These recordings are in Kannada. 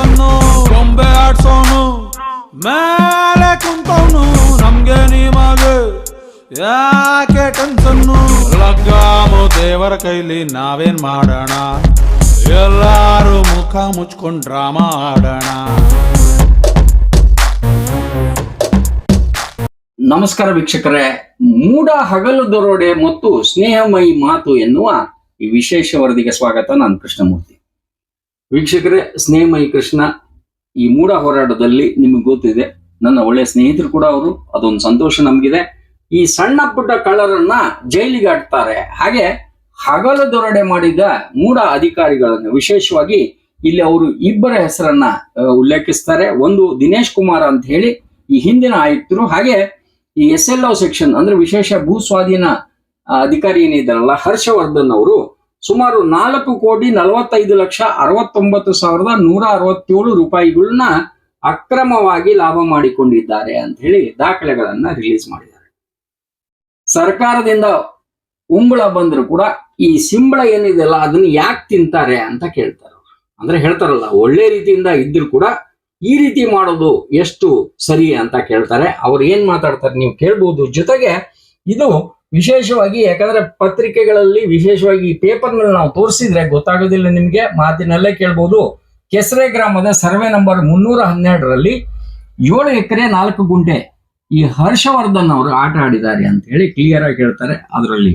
ಟೆನ್ಸನ್ನು ಗೊಂಬೆ ಆಡ್ಸೋನು, ಮೇಲೆ ಕುಂತವನು ನಮ್ಗೆ ನಿಮಗೆ ಯಾಕೆ ಟೆನ್ಸನ್ನು ಲಗ್ಗಾಮು ದೇವರ ಕೈಲಿ ನಾವೇನ್ ಮಾಡೋಣ? ಎಲ್ಲಾರು ಮುಖ ಮುಚ್ಕೊಂಡ್ ಡ್ರಾಮಾ ಆಡೋಣ. ನಮಸ್ಕಾರ ವೀಕ್ಷಕರೇ, ಮೂಡ ಹಗಲು ದರೋಡೆ ಮತ್ತು ಸ್ನೇಹಮಯಿ ಮಾತು ಎನ್ನುವ ಈ ವಿಶೇಷ ವರದಿಗೆ ಸ್ವಾಗತ. ನಾನು ಕೃಷ್ಣಮೂರ್ತಿ. ವೀಕ್ಷಕರೇ, ಸ್ನೇಹಮಯಿ ಕೃಷ್ಣ, ಈ ಮೂಢ ಹೋರಾಟದಲ್ಲಿ ನಿಮಗೆ ಗೊತ್ತಿದೆ, ನನ್ನ ಒಳ್ಳೆಯ ಸ್ನೇಹಿತರು ಕೂಡ ಅವರು, ಅದೊಂದು ಸಂತೋಷ ನಮಗಿದೆ. ಈ ಸಣ್ಣ ಪುಟ್ಟ ಕಳ್ಳರನ್ನ ಜೈಲಿಗೆ ಹಾಕ್ತಾರೆ. ಹಾಗೆ ಹಗಲು ದೊರಡೆ ಮಾಡಿದ ಮೂಢ ಅಧಿಕಾರಿಗಳನ್ನು ವಿಶೇಷವಾಗಿ ಇಲ್ಲಿ ಅವರು ಇಬ್ಬರ ಹೆಸರನ್ನ ಉಲ್ಲೇಖಿಸ್ತಾರೆ. ಒಂದು ದಿನೇಶ್ ಕುಮಾರ್ ಅಂತ ಹೇಳಿ ಈ ಹಿಂದಿನ ಆಯುಕ್ತರು. ಹಾಗೆ ಈ ಎಸ್ ಎಲ್ ಒ ಸೆಕ್ಷನ್ ಅಂದ್ರೆ ವಿಶೇಷ ಭೂ ಸ್ವಾಧೀನ ಅಧಿಕಾರಿ ಏನಿದ್ದಾರಲ್ಲ, ಹರ್ಷವರ್ಧನ್ ಅವರು ಸುಮಾರು ನಾಲ್ಕು ಕೋಟಿ ನಲವತ್ತೈದು ಲಕ್ಷ ಅರವತ್ತೊಂಬತ್ತು ಸಾವಿರದ ನೂರ ಅರವತ್ತೇಳು ರೂಪಾಯಿಗಳನ್ನ ಅಕ್ರಮವಾಗಿ ಲಾಭ ಮಾಡಿಕೊಂಡಿದ್ದಾರೆ ಅಂತ ಹೇಳಿ ದಾಖಲೆಗಳನ್ನ ರಿಲೀಸ್ ಮಾಡಿದ್ದಾರೆ. ಸರ್ಕಾರದಿಂದ ಉಂಬಳ ಬಂದ್ರು ಕೂಡ ಈ ಸಿಂಬಳ ಏನಿದೆಯಲ್ಲ ಅದನ್ನ ಯಾಕೆ ತಿಂತಾರೆ ಅಂತ ಕೇಳ್ತಾರೆ ಅಂದ್ರೆ ಹೇಳ್ತಾರಲ್ಲ, ಒಳ್ಳೆ ರೀತಿಯಿಂದ ಇದ್ರು ಕೂಡ ಈ ರೀತಿ ಮಾಡೋದು ಎಷ್ಟು ಸರಿ ಅಂತ ಕೇಳ್ತಾರೆ. ಅವ್ರು ಏನ್ ಮಾತಾಡ್ತಾರೆ ನೀವು ಕೇಳ್ಬೋದು. ಜೊತೆಗೆ ಇದು ವಿಶೇಷವಾಗಿ, ಯಾಕಂದ್ರೆ ಪತ್ರಿಕೆಗಳಲ್ಲಿ ವಿಶೇಷವಾಗಿ ಪೇಪರ್ನಲ್ಲಿ ನಾವು ತೋರಿಸಿದ್ರೆ ಗೊತ್ತಾಗೋದಿಲ್ಲ ನಿಮ್ಗೆ, ಮಾತಿನಲ್ಲೇ ಕೇಳ್ಬೋದು. ಕೆಸರೆ ಗ್ರಾಮದ ಸರ್ವೆ ನಂಬರ್ ಮುನ್ನೂರ ಹನ್ನೆರಡರಲ್ಲಿ ಏಳು ಎಕರೆ ನಾಲ್ಕು ಗುಂಟೆ ಈ ಹರ್ಷವರ್ಧನ್ ಅವರು ಆಟ ಆಡಿದ್ದಾರೆ ಅಂತ ಹೇಳಿ ಕ್ಲಿಯರ್ ಆಗಿ ಹೇಳ್ತಾರೆ ಅದರಲ್ಲಿ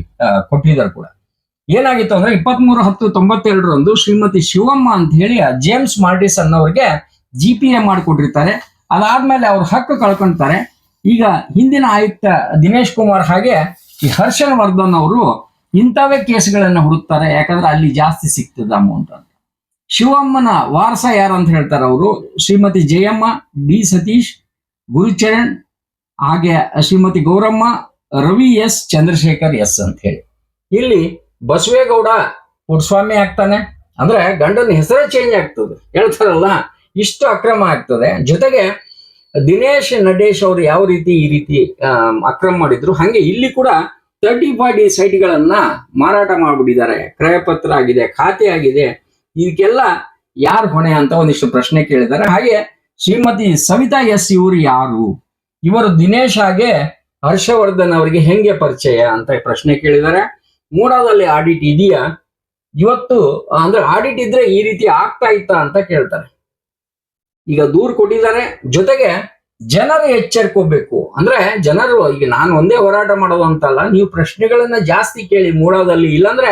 ಕೊಟ್ಟಿದ್ದಾರೆ ಕೂಡ. ಏನಾಗಿತ್ತು ಅಂದ್ರೆ ಇಪ್ಪತ್ಮೂರು ಹತ್ತು ತೊಂಬತ್ತೆರಡರಂದು ಶ್ರೀಮತಿ ಶಿವಮ್ಮ ಅಂತ ಹೇಳಿ ಜೇಮ್ಸ್ ಮಾರ್ಟಿಸ್ ಅನ್ನೋರಿಗೆ ಜಿ ಪಿ ಎ ಮಾಡಿಕೊಟ್ಟಿರ್ತಾರೆ. ಅದಾದ್ಮೇಲೆ ಅವ್ರ ಹಕ್ಕು ಕಳ್ಕೊಂತಾರೆ. ಈಗ ಹಿಂದಿನ ಆಯುಕ್ತ ದಿನೇಶ್ ಕುಮಾರ್ ಹಾಗೆ ಈ ಹರ್ಷನ್ ವರ್ಧನ್ ಅವರು ಇಂಥವೇ ಕೇಸ್ಗಳನ್ನ ಹುಡುಕ್ತಾರೆ, ಯಾಕಂದ್ರೆ ಅಲ್ಲಿ ಜಾಸ್ತಿ ಸಿಗ್ತದೆ ಅಮೌಂಟ್ ಅಂತ. ಶಿವಮ್ಮನ ವಾರಸ ಯಾರಂತ ಹೇಳ್ತಾರೆ ಅವರು? ಶ್ರೀಮತಿ ಜಯಮ್ಮ, ಡಿ ಸತೀಶ್, ಗುರುಚರಣ್, ಹಾಗೆ ಶ್ರೀಮತಿ ಗೌರಮ್ಮ, ರವಿ ಎಸ್ ಚಂದ್ರಶೇಖರ್ ಎಸ್ ಅಂತ ಹೇಳಿ. ಇಲ್ಲಿ ಬಸವೇಗೌಡ ಪುಟ್ಸ್ವಾಮಿ ಆಗ್ತಾನೆ. ಅಂದ್ರೆ ಗಂಡನ ಹೆಸರೇ ಚೇಂಜ್ ಆಗ್ತದೆ. ಹೇಳ್ತಾರಲ್ಲ, ಇಷ್ಟು ಅಕ್ರಮ ಆಗ್ತದೆ. ಜೊತೆಗೆ ದಿನೇಶ್ ನಡೇಶ್ ಅವರು ಯಾವ ರೀತಿ ಈ ರೀತಿ ಅಕ್ರಮ ಮಾಡಿದ್ರು, ಹಂಗೆ ಇಲ್ಲಿ ಕೂಡ ತರ್ಟಿ ಫಾರ್ಟಿ ಸೈಟ್ಗಳನ್ನ ಮಾರಾಟ ಮಾಡ್ಬಿಟ್ಟಿದ್ದಾರೆ. ಕ್ರಯಪತ್ರ ಆಗಿದೆ, ಖಾತೆ ಆಗಿದೆ. ಇದಕ್ಕೆಲ್ಲ ಯಾರು ಹೊಣೆ ಅಂತ ಒಂದಿಷ್ಟು ಪ್ರಶ್ನೆ ಕೇಳಿದ್ದಾರೆ. ಹಾಗೆ ಶ್ರೀಮತಿ ಸವಿತಾ ಎಸ್ ಇವರು ಯಾರು? ಇವರು ದಿನೇಶ್ ಹಾಗೆ ಹರ್ಷವರ್ಧನ್ ಅವರಿಗೆ ಹೆಂಗೆ ಪರಿಚಯ ಅಂತ ಪ್ರಶ್ನೆ ಕೇಳಿದ್ದಾರೆ. ಮೂಡಾದಲ್ಲಿ ಆಡಿಟ್ ಇದೆಯಾ? ಇವತ್ತು, ಅಂದ್ರೆ ಆಡಿಟ್ ಇದ್ರೆ ಈ ರೀತಿ ಆಗ್ತಾ ಇತ್ತಾ ಅಂತ ಕೇಳ್ತಾರೆ. ಈಗ ದೂರು ಕೊಟ್ಟಿದ್ದಾರೆ. ಜೊತೆಗೆ ಜನರು ಎಚ್ಚರಿಕೋಬೇಕು. ಅಂದ್ರೆ ಜನರು ಈಗ ನಾನು ಒಂದೇ ಹೋರಾಟ ಮಾಡೋದು ಅಂತಲ್ಲ, ನೀವು ಪ್ರಶ್ನೆಗಳನ್ನ ಜಾಸ್ತಿ ಕೇಳಿ ಮೂಡೋದಲ್ಲಿ. ಇಲ್ಲಾಂದ್ರೆ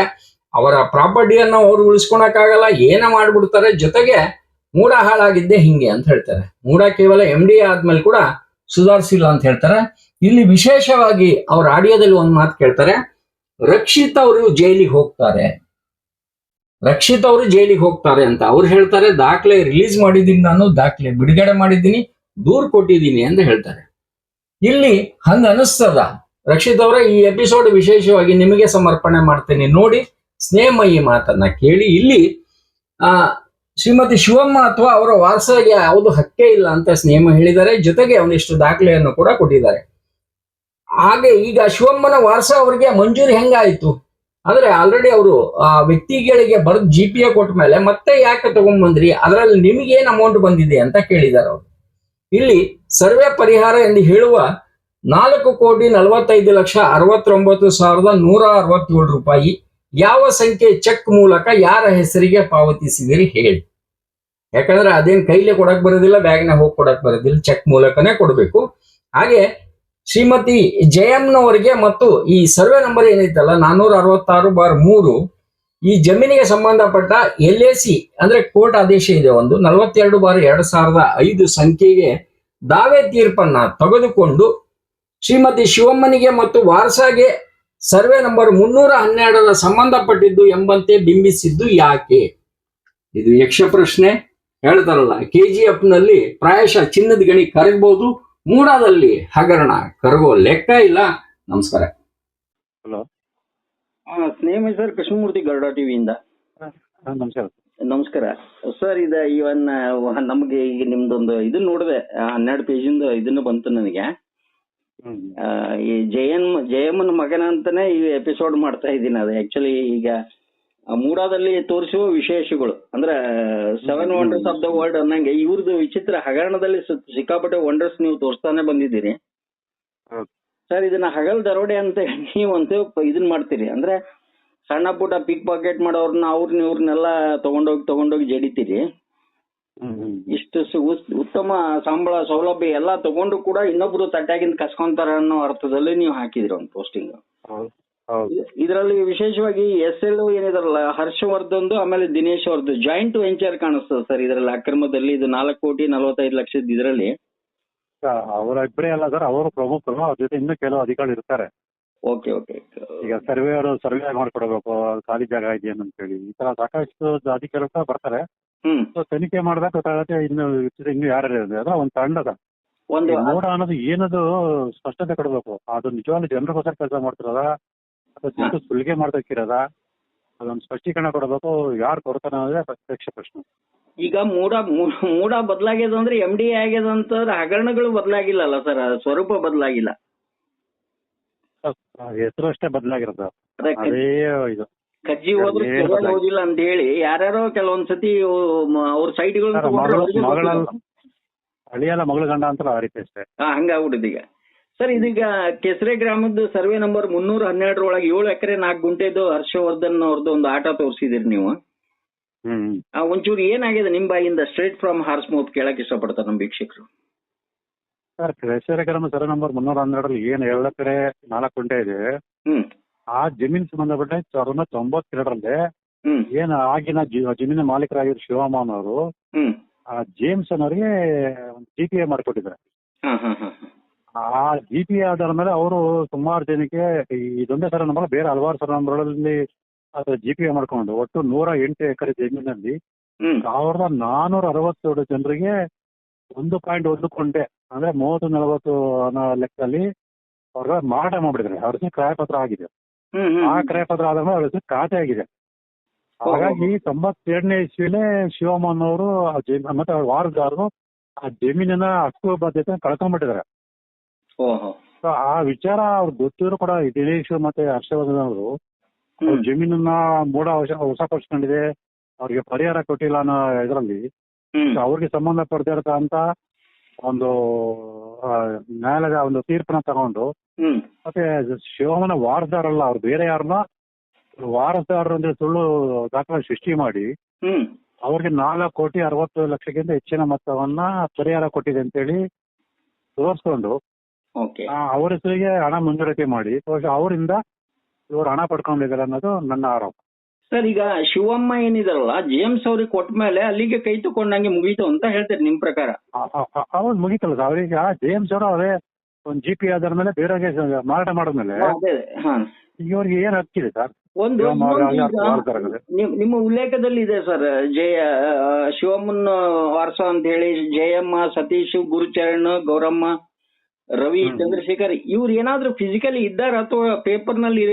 ಅವರ ಪ್ರಾಪರ್ಟಿಯನ್ನು ಅವ್ರು ಉಳಿಸ್ಕೊಳಕ್ಕಾಗಲ್ಲ, ಏನ ಮಾಡ್ಬಿಡ್ತಾರೆ. ಜೊತೆಗೆ ಮೂಡ ಹಾಳಾಗಿದ್ದೆ ಹಿಂಗೆ ಅಂತ ಹೇಳ್ತಾರೆ. ಮೂಡ ಕೇವಲ ಎಂ ಡಿ ಆದ್ಮೇಲೆ ಕೂಡ ಸುಧಾರಿಸಿಲ್ಲ ಅಂತ ಹೇಳ್ತಾರೆ. ಇಲ್ಲಿ ವಿಶೇಷವಾಗಿ ಅವ್ರ ಆಡಿಯೋದಲ್ಲಿ ಒಂದು ಮಾತು ಕೇಳ್ತಾರೆ. ರಕ್ಷಿತ್ ಅವರು ಜೈಲಿಗೆ ಹೋಗ್ತಾರೆ. ರಕ್ಷಿತ್ ಅವರು ಜೈಲಿಗೆ ಹೋಗ್ತಾರೆ ಅಂತ. ಅವ್ರು ಹೇಳ್ತಾರೆ, ದಾಖಲೆ ರಿಲೀಸ್ ಮಾಡಿದ್ದೀನಿ ನಾನು, ದಾಖಲೆ ಬಿಡುಗಡೆ ಮಾಡಿದ್ದೀನಿ, ದೂರ್ ಕೊಟ್ಟಿದ್ದೀನಿ ಅಂತ ಹೇಳ್ತಾರೆ. ಇಲ್ಲಿ ಹಂಗ ಅನಿಸ್ತದ ರಕ್ಷಿತ್ ಅವರ, ಈ ಎಪಿಸೋಡ್ ವಿಶೇಷವಾಗಿ ನಿಮಗೆ ಸಮರ್ಪಣೆ ಮಾಡ್ತೇನೆ. ನೋಡಿ, ಸ್ನೇಹಮಯಿ ಮಾತನ್ನ ಕೇಳಿ. ಇಲ್ಲಿ, ಆ, ಶ್ರೀಮತಿ ಶಿವಮ್ಮ ಅಥವಾ ಅವರ ವಾರಸಿಗೆ ಯಾವುದು ಹಕ್ಕೇ ಇಲ್ಲ ಅಂತ ಸ್ನೇಹ ಹೇಳಿದ್ದಾರೆ. ಜೊತೆಗೆ ಅವನಿಷ್ಟು ದಾಖಲೆಯನ್ನು ಕೂಡ ಕೊಟ್ಟಿದ್ದಾರೆ. ಹಾಗೆ ಈಗ ಶಿವಮ್ಮನ ವಾರಸ ಅವರಿಗೆ ಮಂಜೂರಿ ಹೆಂಗಾಯ್ತು? ಅಂದ್ರೆ ಆಲ್ರೆಡಿ ಅವರು, ಆ, ವ್ಯಕ್ತಿಗಳಿಗೆ ಬರೆದು ಜಿ ಪಿ ಎ ಕೊಟ್ಟ ಮೇಲೆ ಮತ್ತೆ ಯಾಕೆ ತಗೊಂಡ್ಬಂದ್ರಿ ಅದರಲ್ಲಿ ನಿಮಗೇನ್ ಅಮೌಂಟ್ ಬಂದಿದೆ ಅಂತ ಕೇಳಿದ್ದಾರೆ ಅವರು. ಇಲ್ಲಿ ಸರ್ವೆ ಪರಿಹಾರ ಎಂದು ಹೇಳುವ ನಾಲ್ಕು ಕೋಟಿ ನಲವತ್ತೈದು ಲಕ್ಷ ಅರವತ್ತೊಂಬತ್ತು ಸಾವಿರದ ನೂರ ಅರವತ್ತೇಳು ರೂಪಾಯಿ ಯಾವ ಸಂಖ್ಯೆ ಚೆಕ್ ಮೂಲಕ ಯಾರ ಹೆಸರಿಗೆ ಪಾವತಿಸಿದಿರಿ ಹೇಳಿ. ಯಾಕಂದ್ರೆ ಅದೇನ್ ಕೈಲೇ ಕೊಡಕ್ ಬರೋದಿಲ್ಲ ಬ್ಯಾಗ್ನ ಹೋಗಿ ಕೊಡಕ್ ಬರೋದಿಲ್ಲ, ಚೆಕ್ ಮೂಲಕನೇ ಕೊಡಬೇಕು. ಹಾಗೆ ಶ್ರೀಮತಿ ಜಯಮ್ನವರಿಗೆ ಮತ್ತು ಈ ಸರ್ವೆ ನಂಬರ್ ಏನೈತಲ್ಲ ನಾನ್ನೂರ ಅರವತ್ತಾರು ಬಾರ್ ಮೂರು, ಈ ಜಮೀನಿಗೆ ಸಂಬಂಧಪಟ್ಟ ಎಲ್ ಎ ಸಿ ಅಂದ್ರೆ ಕೋರ್ಟ್ ಆದೇಶ ಇದೆ ಒಂದು, ನಲವತ್ತೆರಡು ಬಾರ್ ಎರಡ್ ಸಾವಿರದ ಐದು ಸಂಖ್ಯೆಗೆ ದಾವೆ ತೀರ್ಪನ್ನ ತೆಗೆದುಕೊಂಡು ಶ್ರೀಮತಿ ಶಿವಮ್ಮನಿಗೆ ಮತ್ತು ವಾರಸಾಗೆ ಸರ್ವೆ ನಂಬರ್ ಮುನ್ನೂರ ಹನ್ನೆರಡರ ಸಂಬಂಧಪಟ್ಟಿದ್ದು ಎಂಬಂತೆ ಬಿಂಬಿಸಿದ್ದು ಯಾಕೆ? ಇದು ಯಕ್ಷ ಪ್ರಶ್ನೆ ಹೇಳ್ತಾರಲ್ಲ, ಕೆ ಜಿ ಎಫ್ನಲ್ಲಿ ಪ್ರಾಯಶಃ ಚಿನ್ನದ ಗಣಿ ಕರಗಬಹುದು ಮೂಡಾದಲ್ಲಿ ಹಗರಣ ಕರಗೋ ಲೆಕ್ಕ ಇಲ್ಲ. ನಮಸ್ಕಾರ. ಹಲೋ. ಸ್ನೇಹ ಸರ್ ಕೃಷ್ಣಮೂರ್ತಿ ಗರುಡ ಟಿವಿಯಿಂದ. ಹಾಂ ನಮಸ್ಕಾರ. ನಮಸ್ಕಾರ. ಸರ್ ಇದ ಇವನ್ ನಮ್ಗೆ ಈಗ ನಿಮ್ದೊಂದು ಇದನ್ನ ನೋಡಿದೆ. ಹನ್ನೆರಡು ಪೇಜಿಂದ ಇದನ್ನು ಬಂತು ನನಗೆ. ಆ, ಈ ಜಯನ್ ಜಯಮ್ಮನ ಮಗನ ಅಂತಾನೆ ಈ ಎಪಿಸೋಡ್ ಮಾಡ್ತಾ ಇದ್ದೀನಿ. ಅದು ಆಕ್ಚುಲಿ ಈಗ ಮೂಡಾದಲ್ಲಿ ತೋರಿಸುವ ವಿಶೇಷಗಳು ಅಂದ್ರೆ seven wonders of the world ಅನ್ನಂಗೆ ಇವ್ರದ್ದು ವಿಚಿತ್ರ ಹಗರಣದಲ್ಲಿ ಸಿಕ್ಕಾಪಟ್ಟೆ ವಂಡರ್ಸ್ ನೀವು ತೋರಿಸ್ತಾನೆ ಬಂದಿದ್ದೀರಿ. ಸರ್ ಇದನ್ನ ಹಗಲ್ ದರೋಡೆ ಅಂತ ನೀವಂತೂ ಇದನ್ನ ಇದನ್ ಮಾಡ್ತೀರಿ. ಅಂದ್ರೆ ಸಣ್ಣ ಪುಟ್ಟ ಪಿಕ್ ಪಾಕೆಟ್ ಮಾಡೋರ್ನ ಅವ್ರನ್ನ ಇವ್ರನ್ನೆಲ್ಲ ತಗೊಂಡೋಗಿ ತಗೊಂಡೋಗಿ ಜಡಿತೀರಿ. ಇಷ್ಟು ಉತ್ತಮ ಸಂಬಳ ಸೌಲಭ್ಯ ಎಲ್ಲ ತಗೊಂಡು ಕೂಡ ಇನ್ನೊಬ್ರು ತಟ್ಟಾಗಿಂದ ಕಸ್ಕೊಂತಾರ ಅನ್ನೋ ಅರ್ಥದಲ್ಲಿ ನೀವು ಹಾಕಿದ್ರಿ ಒಂದು ಪೋಸ್ಟಿಂಗ್ ಇದರಲ್ಲಿ ವಿಶೇಷವಾಗಿ ಎಸ್ ಎಲ್ ಏನಿದಾರಲ್ಲ ಹರ್ಷವರ್ಧನ್ದು ಆಮೇಲೆ ದಿನೇಶ್ ಅವರದ್ದು ಜಾಯಿಂಟ್ ವೆಂಚರ್ ಕಾಣಿಸ್ತದೆ ಸರ್ ಇದರಲ್ಲಿ ಅಕ್ರಮದಲ್ಲಿ. ಇದು ನಾಲ್ಕು ಕೋಟಿ ನಲವತ್ತೈದು ಲಕ್ಷದ ಇದರಲ್ಲಿ. ಅವರ ಇಬ್ಬರೇ ಅಲ್ಲ ಸರ್ ಅವರು ಪ್ರಮುಖರು ಅವ್ರ ಜೊತೆ ಇನ್ನೂ ಕೆಲವು ಅಧಿಕಾರಿ ಇರ್ತಾರೆ. Okay okay. ಈಗ ಸರ್ವೇಯರು ಸರ್ವೆ ಮಾಡ್ಕೊಡ್ಬೇಕು ಖಾಲಿ ಜಾಗ ಇದೆಯೇನು ಅಂತ ಹೇಳಿ. ಈ ತರ ಸಾಕಷ್ಟು ಅಧಿಕಾರಿ ಸಹ ಬರ್ತಾರೆ. ಹ್ಮ್. ಸೊ ತನಿಖೆ ಮಾಡಿದಾಗ ಗೊತ್ತಾಗುತ್ತೆ ಇನ್ನು ಇನ್ನು ಯಾರು ಅದ್ರ ಒಂದು ತಂಡದ ಒಂದು ನೋಡ ಅನ್ನೋದು ಏನದು ಸ್ಪಷ್ಟತೆ ಕೊಡ್ಬೇಕು. ಅದು ನಿಜವಾಗ್ಲೂ ಜನರಿಗೋಸ್ಕರ ಕೆಲಸ ಮಾಡ್ತಿರೋದ? ಜನರು ಸುಲಿಗೆ ಮಾಡ್ದಕ್ಕಿರೋದ ಅದೊಂದು ಸ್ಪಷ್ಟೀಕರಣ ಕೊಡಬೇಕು. ಯಾರು ಕೊಡ್ತಾನೆ ಅಂದ್ರೆ ಪ್ರತ್ಯಕ್ಷ ಪ್ರಶ್ನೆ. ಈಗ ಮೂಡ ಮೂಡ ಬದಲಾಗ್ಯದ ಅಂದ್ರೆ ಎಂ ಡಿ ಆಗ್ಯದ ಅಂತಂದ್ರೆ ಹಗರಣಗಳು ಬದಲಾಗಿಲ್ಲಲ್ಲ ಸರ್? ಸ್ವರೂಪ ಬದಲಾಗಿಲ್ಲ. ಹೆಸರು ಅಷ್ಟೇ ಬದಲಾಗಿರೋದು. ಅದೇ ಇದು. ಕಜ್ಜಿ ಹೋದ್ರೆ ಓದಿಲ್ಲ ಅಂತ ಹೇಳಿ ಯಾರ್ಯಾರೋ ಕೆಲವೊಂದ್ಸತಿ ಅವ್ರ ಸೈಟ್ಗಳು ಸರ್, ಮಗಳು ಮಗಳಲ್ಲ ಅಳಿಯಲ್ಲ ಮಗಳ ಗಂಡ ಅಂತ ಆ ರೀತಿ ಅಷ್ಟೇ. ಹಂಗಾಗ್ಬಿಟ್ಟಿದೆ ಈಗ. ಸರ್ ಇದೀಗ ಕೆಸರೆ ಗ್ರಾಮದ ಸರ್ವೆ ನಂಬರ್ ಮುನ್ನೂರ ಹನ್ನೆರಡರೊಳಗೆ ಏಳು ಎಕರೆ ನಾಲ್ಕು ಗುಂಟೆದು ಹರ್ಷವರ್ಧನ್ ಅವ್ರದ್ದು ಒಂದು ಆಟ ತೋರಿಸಿದಿರಿ ನೀವು. ಹ್ಮ್ ಆ, ಒಂಚೂರು ಏನಾಗಿದೆ ನಿಮ್ ಬಾಯಿಂದ ಸ್ಟ್ರೇಟ್ ಫ್ರಮ್ ಹಾರ್ಸ್ ಮೌತ್ ಕೇಳಕ್ ಇಷ್ಟಪಡ್ತಾರೆ ನಮ್ಮ ವೀಕ್ಷಕರು? ಸರ್ ಗ್ರಾಮ ಸರ್ವೆ ನಂಬರ್ ಮುನ್ನೂರ ಹನ್ನೆರಡರಲ್ಲಿ ಏನು ಏಳು ಎಕರೆ ನಾಲ್ಕು ಗುಂಟೆ ಇದೆ ಹ್ಮ್. ಆ ಜಮೀನ್ ಸಂಬಂಧಪಟ್ಟ ಸಾವಿರದ ತೊಂಬತ್ತೆರಡರಲ್ಲಿ ಹ್ಮ್. ಏನು ಆಗಿನ ಜಿ- ಜಮೀನಿನ ಮಾಲೀಕರಾಗಿರೋ ಶಿವಮೋಹನ್ ಅವರು ಹ್ಮ್. ಆ ಜೇಮ್ಸ್ ಅನ್ನೋರಿಗೆ ಒಂದು ಟಿ ಪಿ ಎ ಮಾಡಿಕೊಟ್ಟಿದ್ದಾರೆ. ಹಾ ಹಾ ಹಾ. ಆ ಜಿ ಪಿ ಎ ಆಧಾರ ಮೇಲೆ ಅವರು ಸುಮಾರು ಜನಕ್ಕೆ ಇದೊಂದೇ ಸರ ನಂಬರ್ ಬೇರೆ ಹಲವಾರು ಸರ ನಂಬರ್ಗಳಲ್ಲಿ ಅದು ಜಿ ಪಿ ಮಾಡ್ಕೊಂಡು ಒಟ್ಟು ನೂರ ಎಂಟು ಎಕರೆ ಜಮೀನಲ್ಲಿ ಸಾವಿರದ ನಾನೂರ ಅರವತ್ತೇಳು ಜನರಿಗೆ ಒಂದು ಪಾಯಿಂಟ್ ಒಂದು ಕೊಂಡೆ ಅಂದ್ರೆ ಮೂವತ್ತು ನಲವತ್ತು ಅನ್ನೋ ಲೆಕ್ಕದಲ್ಲಿ ಅವ್ರ ಮಾರಾಟ ಮಾಡಿದ್ರೆ ಅವ್ರ ಹೆಸರು ಕ್ರಯಪತ್ರ ಆಗಿದೆ. ಆ ಕ್ರಯಪತ್ರ ಆದ ಮೇಲೆ ಅವ್ರ ಹೆಸರು ಖಾತೆ ಆಗಿದೆ. ಹಾಗಾಗಿ ತೊಂಬತ್ತೆರಡನೇ ಇಸ್ವಿಲೇ ಶಿವಮೋಹನ್ ಅವರು ಆ ಜಮೀ- ಮತ್ತೆ ಅವ್ರ ವಾರದಾರರು ಆ ಜಮೀನಿನ ಹಕ್ಕು ಬಾಧ್ಯತೆ ಕಳ್ಕೊಂಡ್ಬಿಟ್ಟಿದ್ದಾರೆ ಸೊ ಆ ವಿಚಾರ ಅವ್ರಿಗೆ ಗೊತ್ತಿದ್ರು ಕೂಡ ದಿನೇಶ್ ಮತ್ತೆ ಹರ್ಷವರ್ಧನ್ ಅವರು. ಅವ್ರ ಜಮೀನನ್ನ ಮೂಡ ಹೊಸ ಪಡಿಸ್ಕೊಂಡಿದೆ ಅವ್ರಿಗೆ ಪರಿಹಾರ ಕೊಟ್ಟಿಲ್ಲ ಅನ್ನೋ ಇದರಲ್ಲಿ. ಅವ್ರಿಗೆ ಸಂಬಂಧಪಡ್ತಿರ್ತಕ್ಕಂತ ಅಂತ ಒಂದು ನ್ಯಾಯಾಲಯದ ಒಂದು ತೀರ್ಪನ್ನ ತಗೊಂಡು. ಮತ್ತೆ ಶಿವಮನ ವಾರಸದಾರಲ್ಲ ಅವ್ರು ಬೇರೆ ಯಾರನ್ನ ವಾರಸದಾರರು ಅಂದ್ರೆ ಸುಳ್ಳು ದಾಖಲೆ ಸೃಷ್ಟಿ ಮಾಡಿ. ಅವ್ರಿಗೆ ನಾಲ್ಕು ಕೋಟಿ ಅರವತ್ತು ಲಕ್ಷಕ್ಕಿಂತ ಹೆಚ್ಚಿನ ಮೊತ್ತವನ್ನ ಪರಿಹಾರ ಕೊಟ್ಟಿದೆ ಅಂತೇಳಿ ತೋರಿಸ್ಕೊಂಡು ಓಕೆ ಅವ್ರ ಹೆಸರಿಗೆ ಹಣ ಮಂಜೂರಾತಿ ಮಾಡಿ. ಅವರಿಂದ ಇವರು ಹಣ ಪಡ್ಕೊಂಡಿದ್ದಾರೆ ಅನ್ನೋದು ನನ್ನ ಆರೋಪ. ಸರ್ ಈಗ ಶಿವಮ್ಮ ಏನಿದಾರಲ್ಲ ಜೇಮ್ಸ್ ಅವ್ರಿಗೆ ಕೊಟ್ಟ ಮೇಲೆ ಅಲ್ಲಿಗೆ ಕೈ ತಕೊಂಡಂಗೆ ಮುಗೀತು ಅಂತ ಹೇಳ್ತಾರೆ ನಿಮ್ ಪ್ರಕಾರ? ಅವ್ರು ಮುಗಿತಲ್ಲ ಸರ್ ಅವ್ರಿಗೆ ಜೇಮ್ಸ್ ಅವರು ಅವರೇ ಒಂದ್ ಜಿ ಪಿ ಆಧಾರ ಮೇಲೆ ಬೇರೆ ಮಾರಾಟ ಮಾಡಿದ್ಮೇಲೆ ಇವ್ರಿಗೆ ಏನ್ ಹಕ್ಕಿದೆ ಸರ್ ಒಂದು ನಿಮ್ಮ ಉಲ್ಲೇಖದಲ್ಲಿ ಇದೆ ಸರ್ ಜಯ ಶಿವಮ್ಮನ್ ಶಿವಮ್ಮನ ವಾರಸ ಅಂತ ಹೇಳಿ ಜಯಮ್ಮ ಸತೀಶ್ ಗುರುಚರಣ್ ಗೌರಮ್ಮ ರವಿ ಚಂದ್ರಶೇಖರ್ ಇವ್ರು ಏನಾದ್ರೂ ಫಿಸಿಕಲಿ ಇದ್ದಾರ ಅಥವಾ ಪೇಪರ್ನಲ್ಲಿ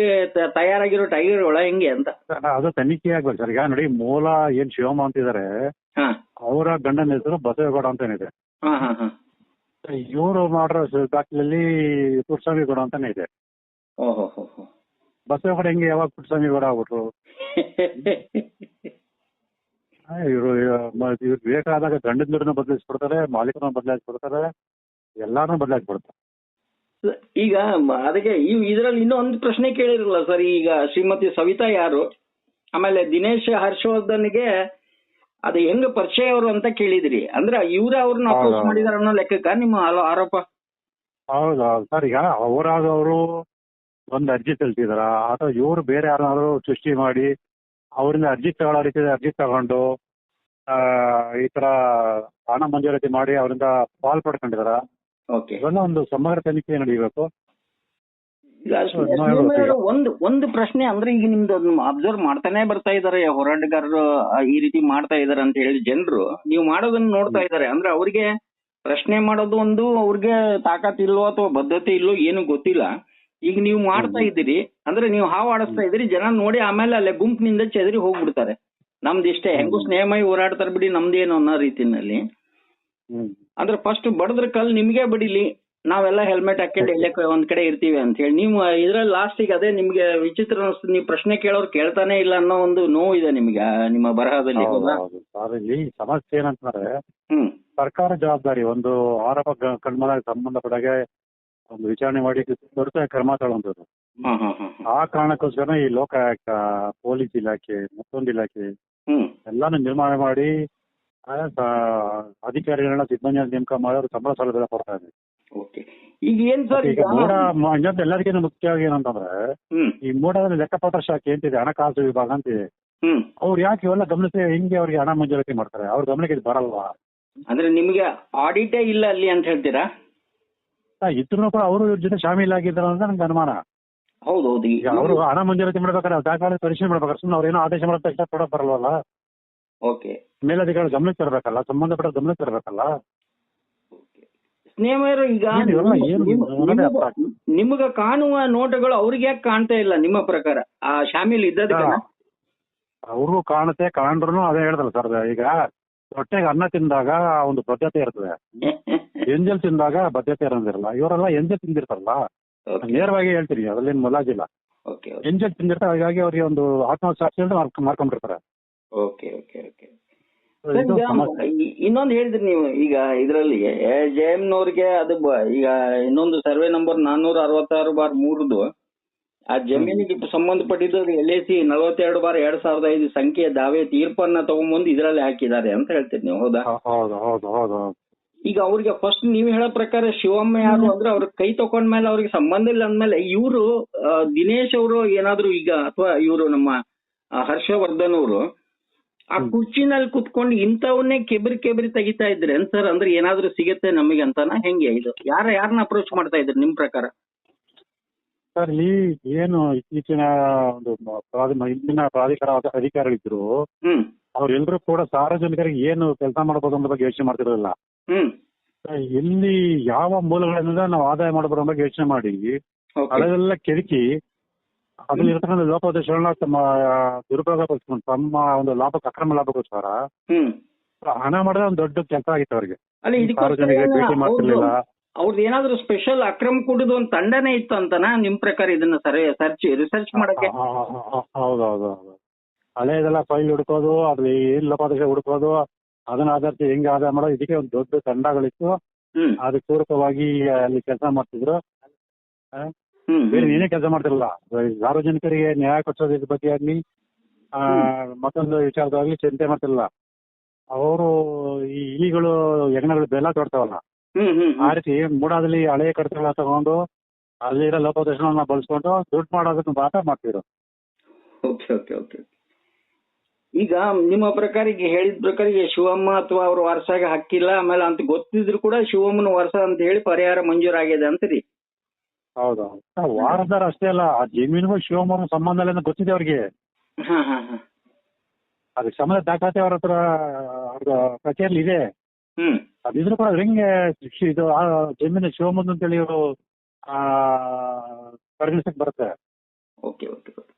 ತಯಾರಾಗಿರೋ ಟೈಗರ್ ಒಳ ಹೆಂಗೆ ಅಂತ? ಅದು ತನಿಖೆ ಆಗ್ಬೇಕು ಸರ್. ಈಗ ನೋಡಿ ಮೂಲ ಏನ್ ಶಿವಮ್ಮ ಅಂತಿದ್ದಾರೆ ಅವರ ಗಂಡನ ಹೆಸರು ಬಸವೇಗೌಡ ಅಂತ ಏನಿದೆ ಇವರು ಮಾಡಿರೋ ದಾಖಲೆಯಲ್ಲಿ ಪುಟ್ಟಸ್ವಾಮಿಗೌಡ ಅಂತಾನೆ ಇದೆ. ಬಸವೇಗೌಡ ಹೆಂಗೆ ಯಾವಾಗ ಪುಟ್ಟಸ್ವಾಮಿಗೌಡ ಆಗ್ಬಿಟ್ರು? ಇವರು ಇವ್ರು ಬೇಕಾದಾಗ ದುಡ್ಡನ್ನ ಬದಲಾಯಿಸ್ಬಿಡ್ತಾರೆ ಮಾಲೀಕರನ್ನ ಬದಲಾಯಿಸ್ಬಿಡ್ತಾರೆ. ಎಲ್ಲಾರನ್ನೂ ಬಿಡುತ್ತೆ ಈಗ ಮ- ಅದಕ್ಕೆ ಇದರಲ್ಲಿ ಇದ್ರಲ್ಲಿ ಇನ್ನೊಂದು ಪ್ರಶ್ನೆ ಕೇಳಿರಲ್ಲ ಸರ್ ಈಗ ಶ್ರೀಮತಿ ಸವಿತಾ ಯಾರು? ಆಮೇಲೆ ದಿನೇಶ್ ಹರ್ಷವರ್ಧನ್ಗೆ ಅದು ಹೆಂಗ ಪರಿಚಯ ಅವರು ಅಂತ ಕೇಳಿದ್ರಿ. ಅಂದ್ರೆ ಇವ್ರ ಅವ್ರನ್ನ ಅಪ್ರೋಚ್ ಹೌದು. ಮಾಡಿದಾರ ಅನ್ನೋ ಲೆಕ್ಕಕ್ಕ ನಿಮ್ಮ ಆಲೋ- ಆರೋಪ? ಹೌದಾ ಸರ್ ಈಗ ಅವರಾದವರು ಅವರು ಒಂದು ಅರ್ಜಿ ಸಲ್ಲಿಸಿದಾರ? ಅಥವಾ ಇವರು ಬೇರೆ ಯಾರಾದ್ರು ಸೃಷ್ಟಿ ಮಾಡಿ ಅವರಿಂದ ಅರ್ಜಿ ತಗೊಳ್ಳೋ ರೀತಿ ಅರ್ಜಿ ತಗೊಂಡು ಆ, ಈ ತರ ಹಣ ಮಂಜೂರಾತಿ ಮಾಡಿ ಅವರಿಂದ ಪಾಲ್ ಪಡ್ಕೊಂಡಿದಾರ? ಓಕೆ ಇವೆಲ್ಲ ಒಂದು ಸಮಗ್ರ ತನಿಖೆ ನಡೀಬೇಕು. ಒಂದು ಒಂದು ಪ್ರಶ್ನೆ ಅಂದ್ರೆ ಈಗ ನಿಮ್ದು ಅಬ್ಸರ್ವ್ ಮಾಡ್ತಾನೆ ಬರ್ತಾ ಇದಾರೆ ಹೋರಾಟಗಾರರು ಈ ರೀತಿ ಮಾಡ್ತಾ ಇದಾರೆ ಅಂತ ಹೇಳಿ ಜನರು. ನೀವು ಮಾಡೋದನ್ನ ನೋಡ್ತಾ ಇದಾರೆ. ಅಂದ್ರೆ ಅವ್ರಿಗೆ ಪ್ರಶ್ನೆ ಮಾಡೋದು ಒಂದು ಅವ್ರಿಗೆ ತಾಕತ್ ಇಲ್ವೋ ಅಥವಾ ಬದ್ಧತೆ ಇಲ್ಲೋ ಏನು ಗೊತ್ತಿಲ್ಲ. ಈಗ ನೀವು ಮಾಡ್ತಾ ಇದ್ದೀರಿ ಅಂದ್ರೆ ನೀವು ಹಾವು ಆಡಿಸ್ತಾ ಇದ್ದೀರಿ ಜನ ನೋಡಿ ಆಮೇಲೆ ಅಲ್ಲೇ ಗುಂಪಿನಿಂದ ಚೆದರಿ ಹೋಗ್ಬಿಡ್ತಾರೆ. ನಮ್ದು ಇಷ್ಟೇ ಹೆಂಗೂ ಸ್ನೇಹಮಯ ಹೋರಾಡ್ತಾರ ಬಿಡಿ ನಮ್ದೇನು ಅನ್ನೋ ರೀತಿನಲ್ಲಿ. ಅಂದ್ರೆ ಫಸ್ಟ್ ಬಡದ್ರ ಕಲ್ ನಿಮ್ಗೆ ಬಡಿಲಿ ನಾವೆಲ್ಲ ಹೆಲ್ಮೆಟ್ ಹಾಕೊಂಡು ಎಲ್ಲೇ ಒಂದ್ ಕಡೆ ಇರ್ತೀವಿ ಅಂತ ಹೇಳಿ. ನೀವು ಇದ್ರಲ್ಲಿ ಲಾಸ್ಟಿಗೆ ಅದೇ ನಿಮ್ಗೆ ವಿಚಿತ್ರ ಅನಿಸ್ತದೆ ನೀವು ಪ್ರಶ್ನೆ ಕೇಳೋರು ಕೇಳ್ತಾನೆ ಇಲ್ಲ ಅನ್ನೋ ಒಂದು ನೋವು ಇದೆ ನಿಮ್ಗೆ ನಿಮ್ಮ ಬರಹದಲ್ಲಿ ಹೌದು ಹೌದಾ? ಹೌದು. ಸರ್ ಇಲ್ಲಿ ಸಮಸ್ಯೆ ಏನಂತಂದ್ರೆ ಹ್ಮ್. ಸರ್ಕಾರ ಜವಾಬ್ದಾರಿ ಒಂದು ಆರೋಪ ಗ- ಕಣ್ಮಲ ಸಂಬಂಧಪಟ್ಟಾಗೆ ಒಂದು ವಿಚಾರಣೆ ಮಾಡಿ ತ್ವರಿತ ಕ್ರಮ ತಗೊಳ್ಳುವಂಥದ್ದು ಹಾ ಹಾ ಹಾ ಹಾ. ಆ ಕಾರಣಕ್ಕೋಸ್ಕರ ಈ ಲೋಕಾಯುಕ್ತ ಪೊಲೀಸ್ ಇಲಾಖೆ ಮತ್ತೊಂದು ಇಲಾಖೆ ಹ್ಮ್. ಎಲ್ಲಾನು ನಿರ್ಮಾಣ ಮಾಡಿ ಅಧಿಕಾರಿಗಳನ್ನ ಸಿಬ್ಬಂದಿ ನೇಮಕ ಮಾಡಿ ಅವ್ರಿಗೆ ಸಂಬಳ ಸೌಲಭ್ಯ ಕೊಡ್ತಾ ಓಕೆ. ಈಗ ಏನ್ ಸರ್ ಈಗ ಮೂಡ ಇನ್ನೊಂದು ಎಲ್ಲರಿಗಿಂತ ಮುಖ್ಯವಾಗಿ ಏನಂತಂದ್ರೆ ಈ ಮೂಡದಲ್ಲಿ ಲೆಕ್ಕಪತ್ರ ಶಾಖೆ ಅಂತಿದೆ ಹಣಕಾಸು ವಿಭಾಗ ಅಂತಿದೆ. ಅವ್ರು ಯಾಕೆ ಇವೆಲ್ಲ ಗಮನಿಸಿ ಹಿಂಗೆ ಅವ್ರಿಗೆ ಹಣ ಮಂಜೂರಾತಿ ಮಾಡ್ತಾರೆ? ಅವ್ರ ಗಮನಕ್ಕೆ ಇದು ಬರಲ್ವಾ? ಅಂದ್ರೆ ನಿಮ್ಗೆ ಆಡಿಟೇ ಇಲ್ಲ ಅಲ್ಲಿ ಅಂತ ಹೇಳ್ತೀರಾ? ಇದ್ರು ಕೂಡ ಅವರು ಇವ್ರ ಜೊತೆ ಶಾಮೀಲಾಗಿದ್ದಾರೆ ಅಂತ ನನ್ಗೆ ಅನುಮಾನ. ಹೌದೌದು. ಈಗ ಅವರು ಹಣ ಮಂಜೂರಾತಿ ಮಾಡ್ಬೇಕಾದ್ರೆ ಅವ್ರು ದಾಖಲೆ ಪರಿಶೀಲನೆ ಮಾಡ್ಬೇಕಾದ್ರೆ ಸುಮ್ಮನೆ ಅವ್ರೇನೋ ಆದೇಶ ಮಾಡಿದ ತಕ್ಷಣ ಕೊಡಕ್ ಬರಲ್ವಲ್ಲ? ಓಕೆ ಮೇಲಧಿಕಾರಿ ಗಮನಕ್ಕೆ ತರಬೇಕಲ್ಲ? ಸಂಬಂಧಪಟ್ಟ ಗಮನ ತರಬೇಕಲ್ಲ? ಸ್ನೇಹಿತರು ಈಗ ನಿಮ್ಗ- ಕಾಣುವ ನೋಟಗಳು ಅವ್ರಿಗೆ ಯಾಕೆ ಕಾಣ್ತಾ ಇಲ್ಲ ನಿಮ್ಮ ಪ್ರಕಾರ? ಆ ಶಾಮಿಲ್ ಇದ್ದದಕ್ಕೆ ಅವ್ರಿಗೂ ಕಾಣುತ್ತೆ ಕಾಣ್ರು ಅದೇ ಹೇಳ್ದಲ್ಲ ಸರ್. ಈಗ ಹೊಟ್ಟೆಗೆ ಅನ್ನ ತಿಂದಾಗ ಒಂದು ಬದ್ಧತೆ ಇರ್ತದೆ. ಎಂಜಲ್ ತಿಂದಾಗ ಬದ್ಧತೆ ಇರೋದಿರಲ್ಲ ಇವರೆಲ್ಲ ಎಂಜಲ್ ತಿಂದಿರ್ತಾರಲ್ಲ? ನೇರವಾಗಿ ಹೇಳ್ತೀನಿ ಅದ್ರಲ್ಲಿ ಮುಲಾಜಿಲ್ಲ. ಎಂಜಲ್ ತಿಂದಿರ್ತಾರೆ ಹಾಗಾಗಿ ಅವ್ರಿಗೆ ಒಂದು ಆತ್ಮಸಾಕ್ಷಿ ಅಂತ ಮಾರ್ಕ್- ಮಾರ್ಕೊಂಡಿರ್ತಾರೆ ಓಕೆ ಓಕೆ ಓಕೆ ಇನ್ನೊಂದು ಹೇಳಿದ್ರಿ ನೀವು ಈಗ ಇದರಲ್ಲಿ ನವರಿಗೆ ಅದು ಈಗ ಇನ್ನೊಂದು ಸರ್ವೆ ನಂಬರ್ ನಾನ್ನೂರ ಅರವತ್ತಾರು ಬಾರ್ ಮೂರದು. ಆ ಜಮೀನಿಗೆ ಸಂಬಂಧಪಟ್ಟಿದ್ದು ಎಲ್ ಐ ಸಿ ನಲವತ್ತೆರಡು ಬಾರ್ ಎರಡ್ ಸಾವಿರದ ಐದು ಸಂಖ್ಯೆ ದಾವೆ ತೀರ್ಪನ್ನ ತಗೊಂಡ್ಬಂದು ಇದರಲ್ಲಿ ಹಾಕಿದ್ದಾರೆ ಅಂತ ಹೇಳ್ತೀರಿ ನೀವು ಹೌದಾ? ಈಗ ಅವ್ರಿಗೆ ಫಸ್ಟ್ ನೀವು ಹೇಳೋ ಪ್ರಕಾರ ಶಿವಮ್ಮ ಯಾರು ಅಂದ್ರೆ ಅವ್ರ ಕೈ ತಕೊಂಡ್ಮೇಲೆ ಅವ್ರಿಗೆ ಸಂಬಂಧ ಇಲ್ಲ ಅಂದ್ಮೇಲೆ ಇವರು ದಿನೇಶ್ ಅವರು ಏನಾದ್ರು ಈಗ ಅಥವಾ ಇವರು ನಮ್ಮ ಹರ್ಷವರ್ಧನ್ ಅವರು ಆ ಕುರ್ಚಿನಲ್ಲಿ ಕುತ್ಕೊಂಡು ಇಂಥವನ್ನೇ ಕೆಬ್ರಿ ಕೆಬರಿ ತೆಗಿತಾ ಇದ್ರೆ ಸರ್ ಅಂದ್ರೆ ಏನಾದ್ರೂ ಸಿಗುತ್ತೆ ನಮಗೆ ಅಂತಾನ ಹೆಂಗೆ ಇದು? ಯಾರ ಯಾರನ್ನ ಅಪ್ರೋಚ್ ಮಾಡ್ತಾ ಇದ್ರಿ ನಿಮ್ ಪ್ರಕಾರ? ಸರ್ ಈ ಏನು ಇತ್ತೀಚಿನ ಒಂದು ಇಂದಿನ ಪ್ರಾಧಿಕಾರ ಅಧಿಕಾರಿಗಳಿದ್ರು ಅವ್ರೆಲ್ಲರೂ ಅವ್ರೆಲ್ರೂ ಕೂಡ ಸಾರ್ವಜನಿಕರಿಗೆ ಏನು ಕೆಲಸ ಮಾಡಬಹುದು ಅನ್ನೋ ಬಗ್ಗೆ ಯೋಚನೆ ಮಾಡ್ತಿರಲಿಲ್ಲ ಹ್ಮ್. ಎಲ್ಲಿ ಯಾವ ಮೂಲಗಳಿಂದ ನಾವು ಆದಾಯ ಮಾಡಬಹುದು ಅನ್ನೋ ಬಗ್ಗೆ ಯೋಚನೆ ಮಾಡಿ ಅದೆಲ್ಲ ಕೆಡಕಿ ಕೆದಕಿ ಅದ್ರಲ್ಲಿ ಇರ್ತಕ್ಕಂಥ ಲೋಪದೋಷಗಳನ್ನ ತಮ್ಮ ದುರುಪಯೋಗ ಪಡಿಸ್ಕೊಂಡು ತಮ್ಮ ಒಂದು ಲಾಭಕ್ಕೆ ಅಕ್ರಮ ಲಾಭಕ್ಕೋಸ್ಕರ ಹ್ಮ್. ಹಣ ಮಾಡಿದ್ರೆ ಒಂದು ದೊಡ್ಡ ಕೆಲಸ ಆಗಿತ್ತು ಅವ್ರಿಗೆ. ಅಲ್ಲಿ ಸಾರ್ವಜನಿಕರಿಗೆ ಭೇಟಿ ಮಾಡ್ತಿರ್ಲಿಲ್ಲ. ಅವ್ರದ್ದು ಏನಾದ್ರು ಸ್ಪೆಷಲ್ ಅಕ್ರಮ ಕುಡಿದು ಒಂದು ತಂಡನೇ ಇತ್ತು ಅಂತನಾ ನಿಮ್ ಪ್ರಕಾರ ಇದನ್ನ ಸರಿ ಸರ್ಚ್ ರಿಸರ್ಚ್ ಮಾಡಕ್ಕೆ? ಹೌದೌದು ಹೌದು ಹೌದು ಹಳೆಯದೆಲ್ಲ ಫೈಲ್ ಹುಡ್ಕೋದು ಅದ್ರಲ್ಲಿ ಏನ್ ಲೋಪದೇಶ ಹುಡುಕೋದು ಅದನ್ನ ಆಧರಿಸಿ ಹೆಂಗೆ ಆದಾಯ ಮಾಡೋದು ಇದಕ್ಕೆ ಒಂದು ದೊಡ್ಡ ತಂಡಗಳಿತ್ತು. ಹ್ಮ್. ಅದಕ್ಕೆ ಪೂರಕವಾಗಿ ಅಲ್ಲಿ ಕೆಲಸ ಮಾಡ್ತಿದ್ರು. ಬೇರೆ ಏನೇ ಕೆಲಸ ಮಾಡ್ತಿರಲ್ಲ ಸಾರ್ವಜನಿಕರಿಗೆ ನ್ಯಾಯ ಕೊಡಿಸೋದ್ರ ಬಗ್ಗೆ ಆಗ್ಲಿ ಆ, ಮತ್ತೊಂದು ವಿಚಾರದಾಗ್ಲಿ ಚಿಂತೆ ಮಾಡ್ತಿರಲ್ಲ. ಅವರು ಈ ಇಲಿಗಳು ಹೆಗ್ಣಗಳು ಬೆಲ್ಲ ತೊಡ್ತಾವಲ್ಲ ಆ ರೀತಿ ಮೂಡಾದಲ್ಲಿ ಹಳೆ ಕಡತಗಳ ತಗೊಂಡು ಅಲ್ಲಿರೋ ಲೋಪದೋಷಗಳನ್ನ ಬಳಸ್ಕೊಂಡು ದುಡ್ಡು ಮಾಡೋದನ್ನ ಮಾತ್ರ ಮಾಡ್ತಿದ್ರು. Okay okay okay. ಈಗ ನಿಮ್ಮ ಪ್ರಕಾರ ಈಗ ಹೇಳಿದ ಪ್ರಕಾರ ಈಗ ಶಿವಮ್ಮ ಅಥವಾ ಅವ್ರ ವರ್ಷಾಗ ಹಕ್ಕಿಲ್ಲ ಆಮೇಲೆ ಅಂತ ಗೊತ್ತಿದ್ರು ಕೂಡ ಶಿವಮ್ಮನ ವರ್ಷ ಅಂತ ಹೇಳಿ ಪರಿಹಾರ ಮಂಜೂರಾಗಿದೆ ಅಂತೀರಿ? ಹೌದು ವಾರದಾರ ಅಷ್ಟೇ ಅಲ್ಲ ಆ ಜಮೀನಿಗೂ ಶಿವಮೊಗ್ಗ ಸಂಬಂಧ ಇಲ್ಲ ಗೊತ್ತಿದೆ ಅವ್ರಿಗೆ. ಹಾ ಹಾ ಹಾ. ಅದಕ್ಕೆ ಸಂಬಂಧ ದಾಖಲಾತಿ ಅವ್ರ ಹತ್ರ ಅವ್ರ ಕಚೇರಿ ಇದೆ. ಹ್ಮ್. ಅದಿದ್ರು ಕೂಡ ಹೆಂಗೆ ಇದು ಆ ಜಮೀನು ಶಿವಮೊಗ್ಗ ಅಂತೇಳಿ ಇವರು ಪರಿಗಣಿಸಕ್ ಬರುತ್ತೆ. Okay okay okay.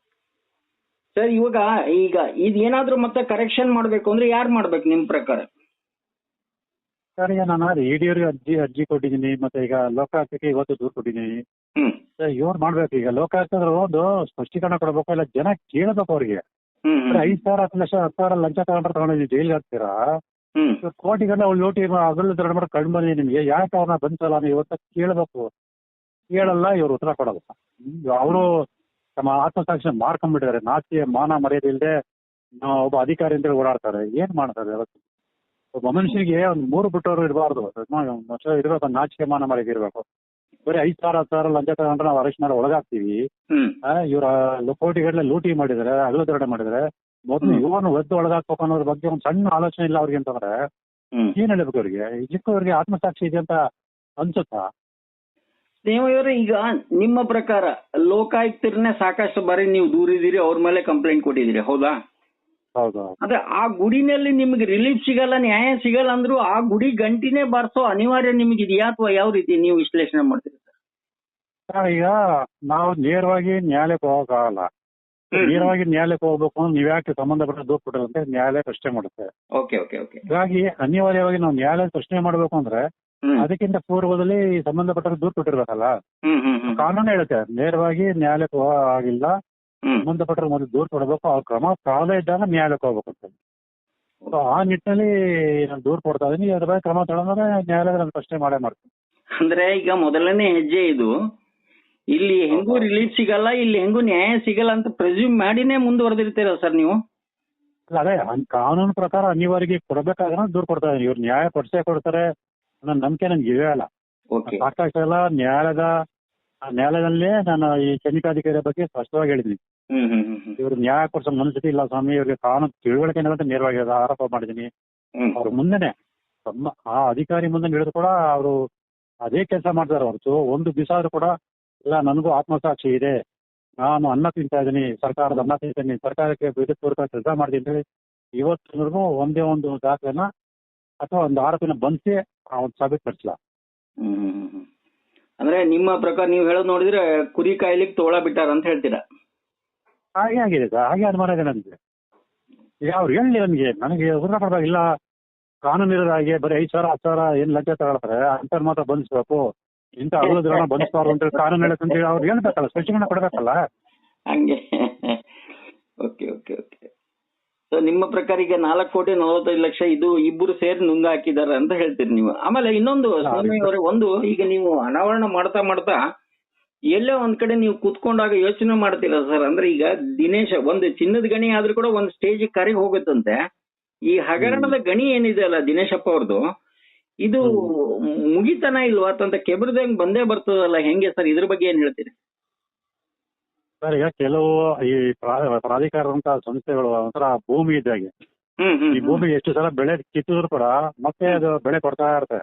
ಸರ್ ಇವಾಗ ಈಗ ಇದೇನಾದ್ರೂ ಮತ್ತೆ ಕರೆಕ್ಷನ್ ಮಾಡ್ಬೇಕು ಅಂದ್ರೆ ಯಾರು ಮಾಡ್ಬೇಕು ನಿಮ್ ಪ್ರಕಾರ? ಸರ್ ಈಗ ನಾನು ಇಡಿಯವ್ರಿಗೆ ಅರ್ಜಿ ಅರ್ಜಿ ಕೊಟ್ಟಿದ್ದೀನಿ ಮತ್ತೆ ಈಗ ಲೋಕಾಯುಕ್ತಕ್ಕೆ ಇವತ್ತು ದೂರು ಕೊಟ್ಟಿದ್ದೀನಿ. ಹ್ಮ್. ಇವ್ರು ಮಾಡ್ಬೇಕು. ಈಗ ಲೋಕಾಯುಕ್ತ ಒಂದು ಸ್ಪಷ್ಟೀಕರಣ ಕೊಡ್ಬೇಕು ಇಲ್ಲ ಜನ ಕೇಳಬೇಕು ಅವ್ರಿಗೆ. ಐದ್ ಸಾವಿರ ಹತ್ತು ಲಕ್ಷ ಹತ್ತು ಸಾವಿರ ಲಂಚ ತಗೊಂಡ್ರೆ ತಗೊಂಡಿದ್ವಿ ಜೈಲ್ ಹಾಕ್ತೀರಾ? ಕೋಟಿ ಗಂಡ ಕೋಟಿಗೆಲ್ಲ ಅವ್ಳು ಲೋಟಿ ಅದರಲ್ಲಿ ತರ ಮಾಡಿ ಕಣ್ಣು ಬಂದಿದೆ ನಿಮ್ಗೆ. ಯಾಕೆ ಅವ್ರನ್ನ ಬಂತಲ್ಲ ನೀವು ಇವತ್ತ ಕೇಳಬೇಕು? ಕೇಳಲ್ಲ ಇವ್ರು ಉತ್ತರ ಕೊಡಲ್ಲ. ಅವರು ತಮ್ಮ ಆತ್ಮಸಾಕ್ಷಿ ಮಾರ್ಕೊಂಡ್ಬಿಟ್ಟಿದ್ದಾರೆ ನಾಚಿಕೆ ಮಾನ ಮರ್ಯಾದೆ ಇಲ್ಲದೆ ಒಬ್ಬ ಅಧಿಕಾರಿ ಅಂತೇಳಿ ಓಡಾಡ್ತಾರೆ. ಏನ್ ಮಾಡ್ತಾರೆ ಇವತ್ತು? ಒಬ್ಬ ಮನುಷ್ಯನಿಗೆ ಒಂದು ಮೂರು ಬಿಟ್ಟವರು ಇರಬಾರ್ದು. ಇರಬೇಕು ನಾಚಿಕೆ ಮಾನ ಮರ್ಯಾದೆ ಇರಬೇಕು. ಬರೀ ಐದ್ ಸಾವಿರ ಹತ್ತು ಸಾವಿರ ಲಂಚ ತಗೊಂಡ್ರೆ ನಾವು ಅರೆಸ್ಟ್ ಮಾಡಿ ಒಳಗಾಗ್ತೀವಿ. ಇವರ ಕೋಟಿಗಟ್ಟಲೆ ಲೂಟಿ ಅಗಲ ದೊಡ್ಡ ಮಾಡಿದ್ರೆ. ಮೊದಲು ಇವನು ಒದ್ದು ಒಳಗಾಕ್ಬೇಕು ಅನ್ನೋದ್ರ ಬಗ್ಗೆ ಒಂದು ಸಣ್ಣ ಆಲೋಚನೆ ಇಲ್ಲ ಅವ್ರಿಗೆ ಅಂತಂದ್ರೆ ಏನ್ ಹೇಳ್ಬೇಕು ಅವ್ರಿಗೆ? ಚಿಕ್ಕವರಿಗೆ ಆತ್ಮಸಾಕ್ಷಿ ಇದೆ ಅಂತ ಅನ್ಸುತ್ತಾ? ನೀವು ಇವರು ಈಗ ನಿಮ್ಮ ಪ್ರಕಾರ ಲೋಕಾಯುಕ್ತರನ್ನೇ ಸಾಕಷ್ಟು ಬಾರಿ ನೀವು ದೂರಿದ್ದೀರಿ ಅವ್ರ ಮೇಲೆ ಕಂಪ್ಲೇಂಟ್ ಕೊಟ್ಟಿದ್ದೀರಿ ಹೌದು? ಅದೇ ಆ ಗುಡಿನಲ್ಲಿ ನಿಮ್ಗೆ ರಿಲೀಫ್ ಸಿಗಲ್ಲ ನ್ಯಾಯ ಸಿಗಲ್ಲ ಅಂದ್ರೂ ಆ ಗುಡಿ ಗಂಟಿನೇ ಬಾರಿಸೋ ಅನಿವಾರ್ಯ ನಿಮ್ಗೆ ಇದೆಯಾ ಅಥವಾ ಯಾವ ರೀತಿ ನೀವು ವಿಶ್ಲೇಷಣೆ ಮಾಡ್ತೀರಿ ಸರ್? ಈಗ ನಾವು ನೇರವಾಗಿ ನ್ಯಾಯಾಲಯಕ್ಕೆ ಹೋಗಕ್ಕಾಗಲ್ಲ. ನೇರವಾಗಿ ನ್ಯಾಯಾಲಯಕ್ಕೆ ಹೋಗ್ಬೇಕು ಅಂದ್ರೆ ನೀವ್ ಯಾಕೆ ಸಂಬಂಧಪಟ್ಟ ದೂರ ಕೊಟ್ಟರು ಅಂತ ನ್ಯಾಯಾಲಯ ಪ್ರಶ್ನೆ ಮಾಡುತ್ತೆ. Okay okay okay. ಹೀಗಾಗಿ ಅನಿವಾರ್ಯವಾಗಿ ನಾವು ನ್ಯಾಯಾಲಯ ಪ್ರಶ್ನೆ ಮಾಡ್ಬೇಕು ಅಂದ್ರೆ ಅದಕ್ಕಿಂತ ಪೂರ್ವದಲ್ಲಿ ಸಂಬಂಧಪಟ್ಟ ದೂರ ಕೊಟ್ಟಿರ್ಬೇಕಲ್ಲ. ಕಾನೂನು ಹೇಳುತ್ತೆ ನೇರವಾಗಿ ನ್ಯಾಯಾಲಯಕ್ಕೆ ಹೋಗೋ ಆಗಿಲ್ಲ ಹ್ಮ್. ಸಂಬಂಧಪಟ್ಟ ಮೊದಲು ದೂರು ಕೊಡಬೇಕು ಅವ್ರ ಕ್ರಮ ಕಾಲ ಇದ್ದಾಗ ನ್ಯಾಯಾಲಯಕ್ಕೆ ಹೋಗ್ಬೇಕು ಅಂತ ಸೊ ಆ ನಿಟ್ಟಿನಲ್ಲಿ ನಾನು ದೂರು ಕೊಡ್ತಾ ಇದೀನಿ ಅದ್ರ ಬಗ್ಗೆ ಕ್ರಮ ತಗೊಂಡ್ರೆ ನ್ಯಾಯಾಲಯ ನಾನು ಪ್ರಶ್ನೆ ಮಾಡೇ ಮಾಡ್ತೀನಿ. ಅಂದ್ರೆ ಈಗ ಮೊದಲನೇ ಹೆಜ್ಜೆ ಇದು. ಇಲ್ಲಿ ಹೆಂಗೂ ರಿಲೀಫ್ ಸಿಗಲ್ಲ ಇಲ್ಲಿ ಹೆಂಗೂ ನ್ಯಾಯ ಸಿಗಲ್ಲ ಅಂತ ಪ್ರೆಸ್ಯೂಮ್ ಮಾಡಿನೇ ಮುಂದುವರೆದಿರ್ತೀರ ಸರ್ ನೀವು? ಅಲ್ಲ ಅದೇ ಕಾನೂನು ಪ್ರಕಾರ ಅನಿವಾರ್ಯ ಕೊಡಬೇಕಾದ್ರೆ ದೂರ ಕೊಡ್ತಾ ಇದೀನಿ. ಇವ್ರು ನ್ಯಾಯ ಕೊಡ್ಸೇ ಕೊಡ್ತಾರೆ ನನ್ನ ನಂಬಿಕೆ ನನ್ಗೆ ಇವೇ ಅಲ್ಲ. ಓಕೆ. ಸಾಕಷ್ಟು ಸಲ ನ್ಯಾಯಾಲಯದ ಆ ನ್ಯಾಯಾಲಯದಲ್ಲೇ ನಾನು ಈ ತನಿಖಾಧಿಕಾರಿ ಬಗ್ಗೆ ಸ್ಪಷ್ಟವಾಗಿ ಹೇಳಿದ್ದೀನಿ. ಇವ್ರು ನ್ಯಾಯ ಕೊಡ್ಸೋ ಮನಸ್ಥಿತಿ ಇಲ್ಲ ಸ್ವಾಮಿ ಇವ್ರಿಗೆ ಕಾನೂನು ತಿಳುವಳಿಕೆ ಅಂತ ನೇರವಾಗಿ ಆರೋಪ ಮಾಡಿದೀನಿ ಅವ್ರ ಮುಂದೆನೆ ತಮ್ಮ ಆ ಅಧಿಕಾರಿ ಮುಂದೆ ಹಿಡಿದು ಕೂಡ ಅವರು ಅದೇ ಕೆಲಸ ಮಾಡ್ತಾರೆ ಹೊರತು ಒಂದು ದಿವಸ ಆದ್ರೂ ಕೂಡ ಇಲ್ಲ ನನಗೂ ಆತ್ಮಸಾಕ್ಷಿ ಇದೆ ನಾನು ಅನ್ನ ತಿಂತಾ ಇದ್ದೀನಿ ಸರ್ಕಾರದ ಅನ್ನ ತಿಂತೀನಿ ಸರ್ಕಾರಕ್ಕೆ ವಿರುದ್ಧ ಕೆಲಸ ಮಾಡ್ತೀನಿ ಅಂತ ಹೇಳಿ ಇವತ್ತಿನವರೆಗೂ ಒಂದೇ ಒಂದು ದಾಖಲೆನ ಅಥವಾ ಒಂದು ಆರೋಪಿನ ಬಂಧಿಸಿ ಆ ಒಂದು ಹ್ಮ್ ಹ್ಮ್. ಅಂದ್ರೆ ನಿಮ್ಮ ಪ್ರಕಾರ ನೀವು ಹೇಳೋದು ನೋಡಿದ್ರೆ ಕುರಿ ಕಾಯ್ಲಿಕ್ಕೆ ತೋಳ ಬಿಟ್ಟಾರ ಅಂತ ಹೇಳ್ತೀರಾ? ಹಾಗೆ ಆಗಿದೆ ಸರ್ ಹಾಗೆ ಅನುಮಾನ ನನಗೆ ಈಗ ಅವ್ರು ಹೇಳಿ ನನಗೆ ನನಗೆ ಉತ್ತರ ಕೊಡ್ಬೇಕು ಇಲ್ಲ. ಕಾನೂನು ಇರೋದು ಹಾಗೆ ಬರೀ ಐದು ಸಾವಿರ ಹತ್ತು ಸಾವಿರ ಏನು ಲಂಚ ತಗೊಳ್ತಾರೆ ಅಂಥವ್ರು ಮಾತ್ರ ಬಂಧಿಸ್ಬೇಕು ಇಂಥ ಅಗಲದ್ರನ್ನ ಬಂಧಿಸ್ಬಾರ್ದು ಅಂತೇಳಿ ಕಾನೂನು ಹೇಳಕ್ಕಂತ ಅವ್ರು ಹೇಳ್ಬೇಕಲ್ಲ ಸ್ಪಷ್ಟೀಕರಣ ಕೊಡಬೇಕಲ್ಲ? ಹಂಗೆ. Okay okay okay. ಸೊ ನಿಮ್ಮ ಪ್ರಕಾರ ಈಗ ನಾಲ್ಕು ಕೋಟಿ ನಲವತ್ತೈದು ಲಕ್ಷ ಇದು ಇಬ್ಬರು ಸೇರಿ ನುಂಗ ಹಾಕಿದ್ದಾರೆ ಅಂತ ಹೇಳ್ತೀರಿ ನೀವು. ಆಮೇಲೆ ಇನ್ನೊಂದು ಸ್ವಾಮಿ ಅವರೇ ಒಂದು ಈಗ ನೀವು ಅನಾವರಣ ಮಾಡ್ತಾ ಮಾಡ್ತಾ ಎಲ್ಲೋ ಒಂದ್ ಕಡೆ ನೀವು ಕೂತ್ಕೊಂಡಾಗ ಯೋಚನೆ ಮಾಡ್ತೀರಾ ಸರ್? ಅಂದ್ರೆ ಈಗ ದಿನೇಶ ಒಂದು ಚಿನ್ನದ ಗಣಿ ಆದ್ರೂ ಕೂಡ ಒಂದ್ ಸ್ಟೇಜ್ ಕರಿ ಹೋಗುತ್ತಂತೆ. ಈ ಹಗರಣದ ಗಣಿ ಏನಿದೆ ಅಲ್ಲ ದಿನೇಶಪ್ಪ ಅವ್ರದ್ದು ಇದು ಮುಗಿತನ ಇಲ್ವಾ? ಅಂತ ಕೆಬ್ರದಂಗ್ ಬಂದೇ ಬರ್ತದಲ್ಲ. ಹೆಂಗೆ ಸರ್? ಇದ್ರ ಬಗ್ಗೆ ಏನ್ ಹೇಳ್ತೀರಿ? ಸರ್ ಈಗ ಕೆಲವು ಈ ಪ್ರಾ- ಪ್ರಾಧಿಕಾರದಂತ ಸಂಸ್ಥೆಗಳು ಒಂಥರ ಭೂಮಿ ಇದ್ದಾಗೆ ಈ ಭೂಮಿ ಎಷ್ಟು ಸಲ ಬೆಳೆ ಕಿತ್ತಿದ್ರು ಕೂಡ ಮತ್ತೆ ಅದು ಬೆಳೆ ಕೊಡ್ತಾ ಇರುತ್ತೆ.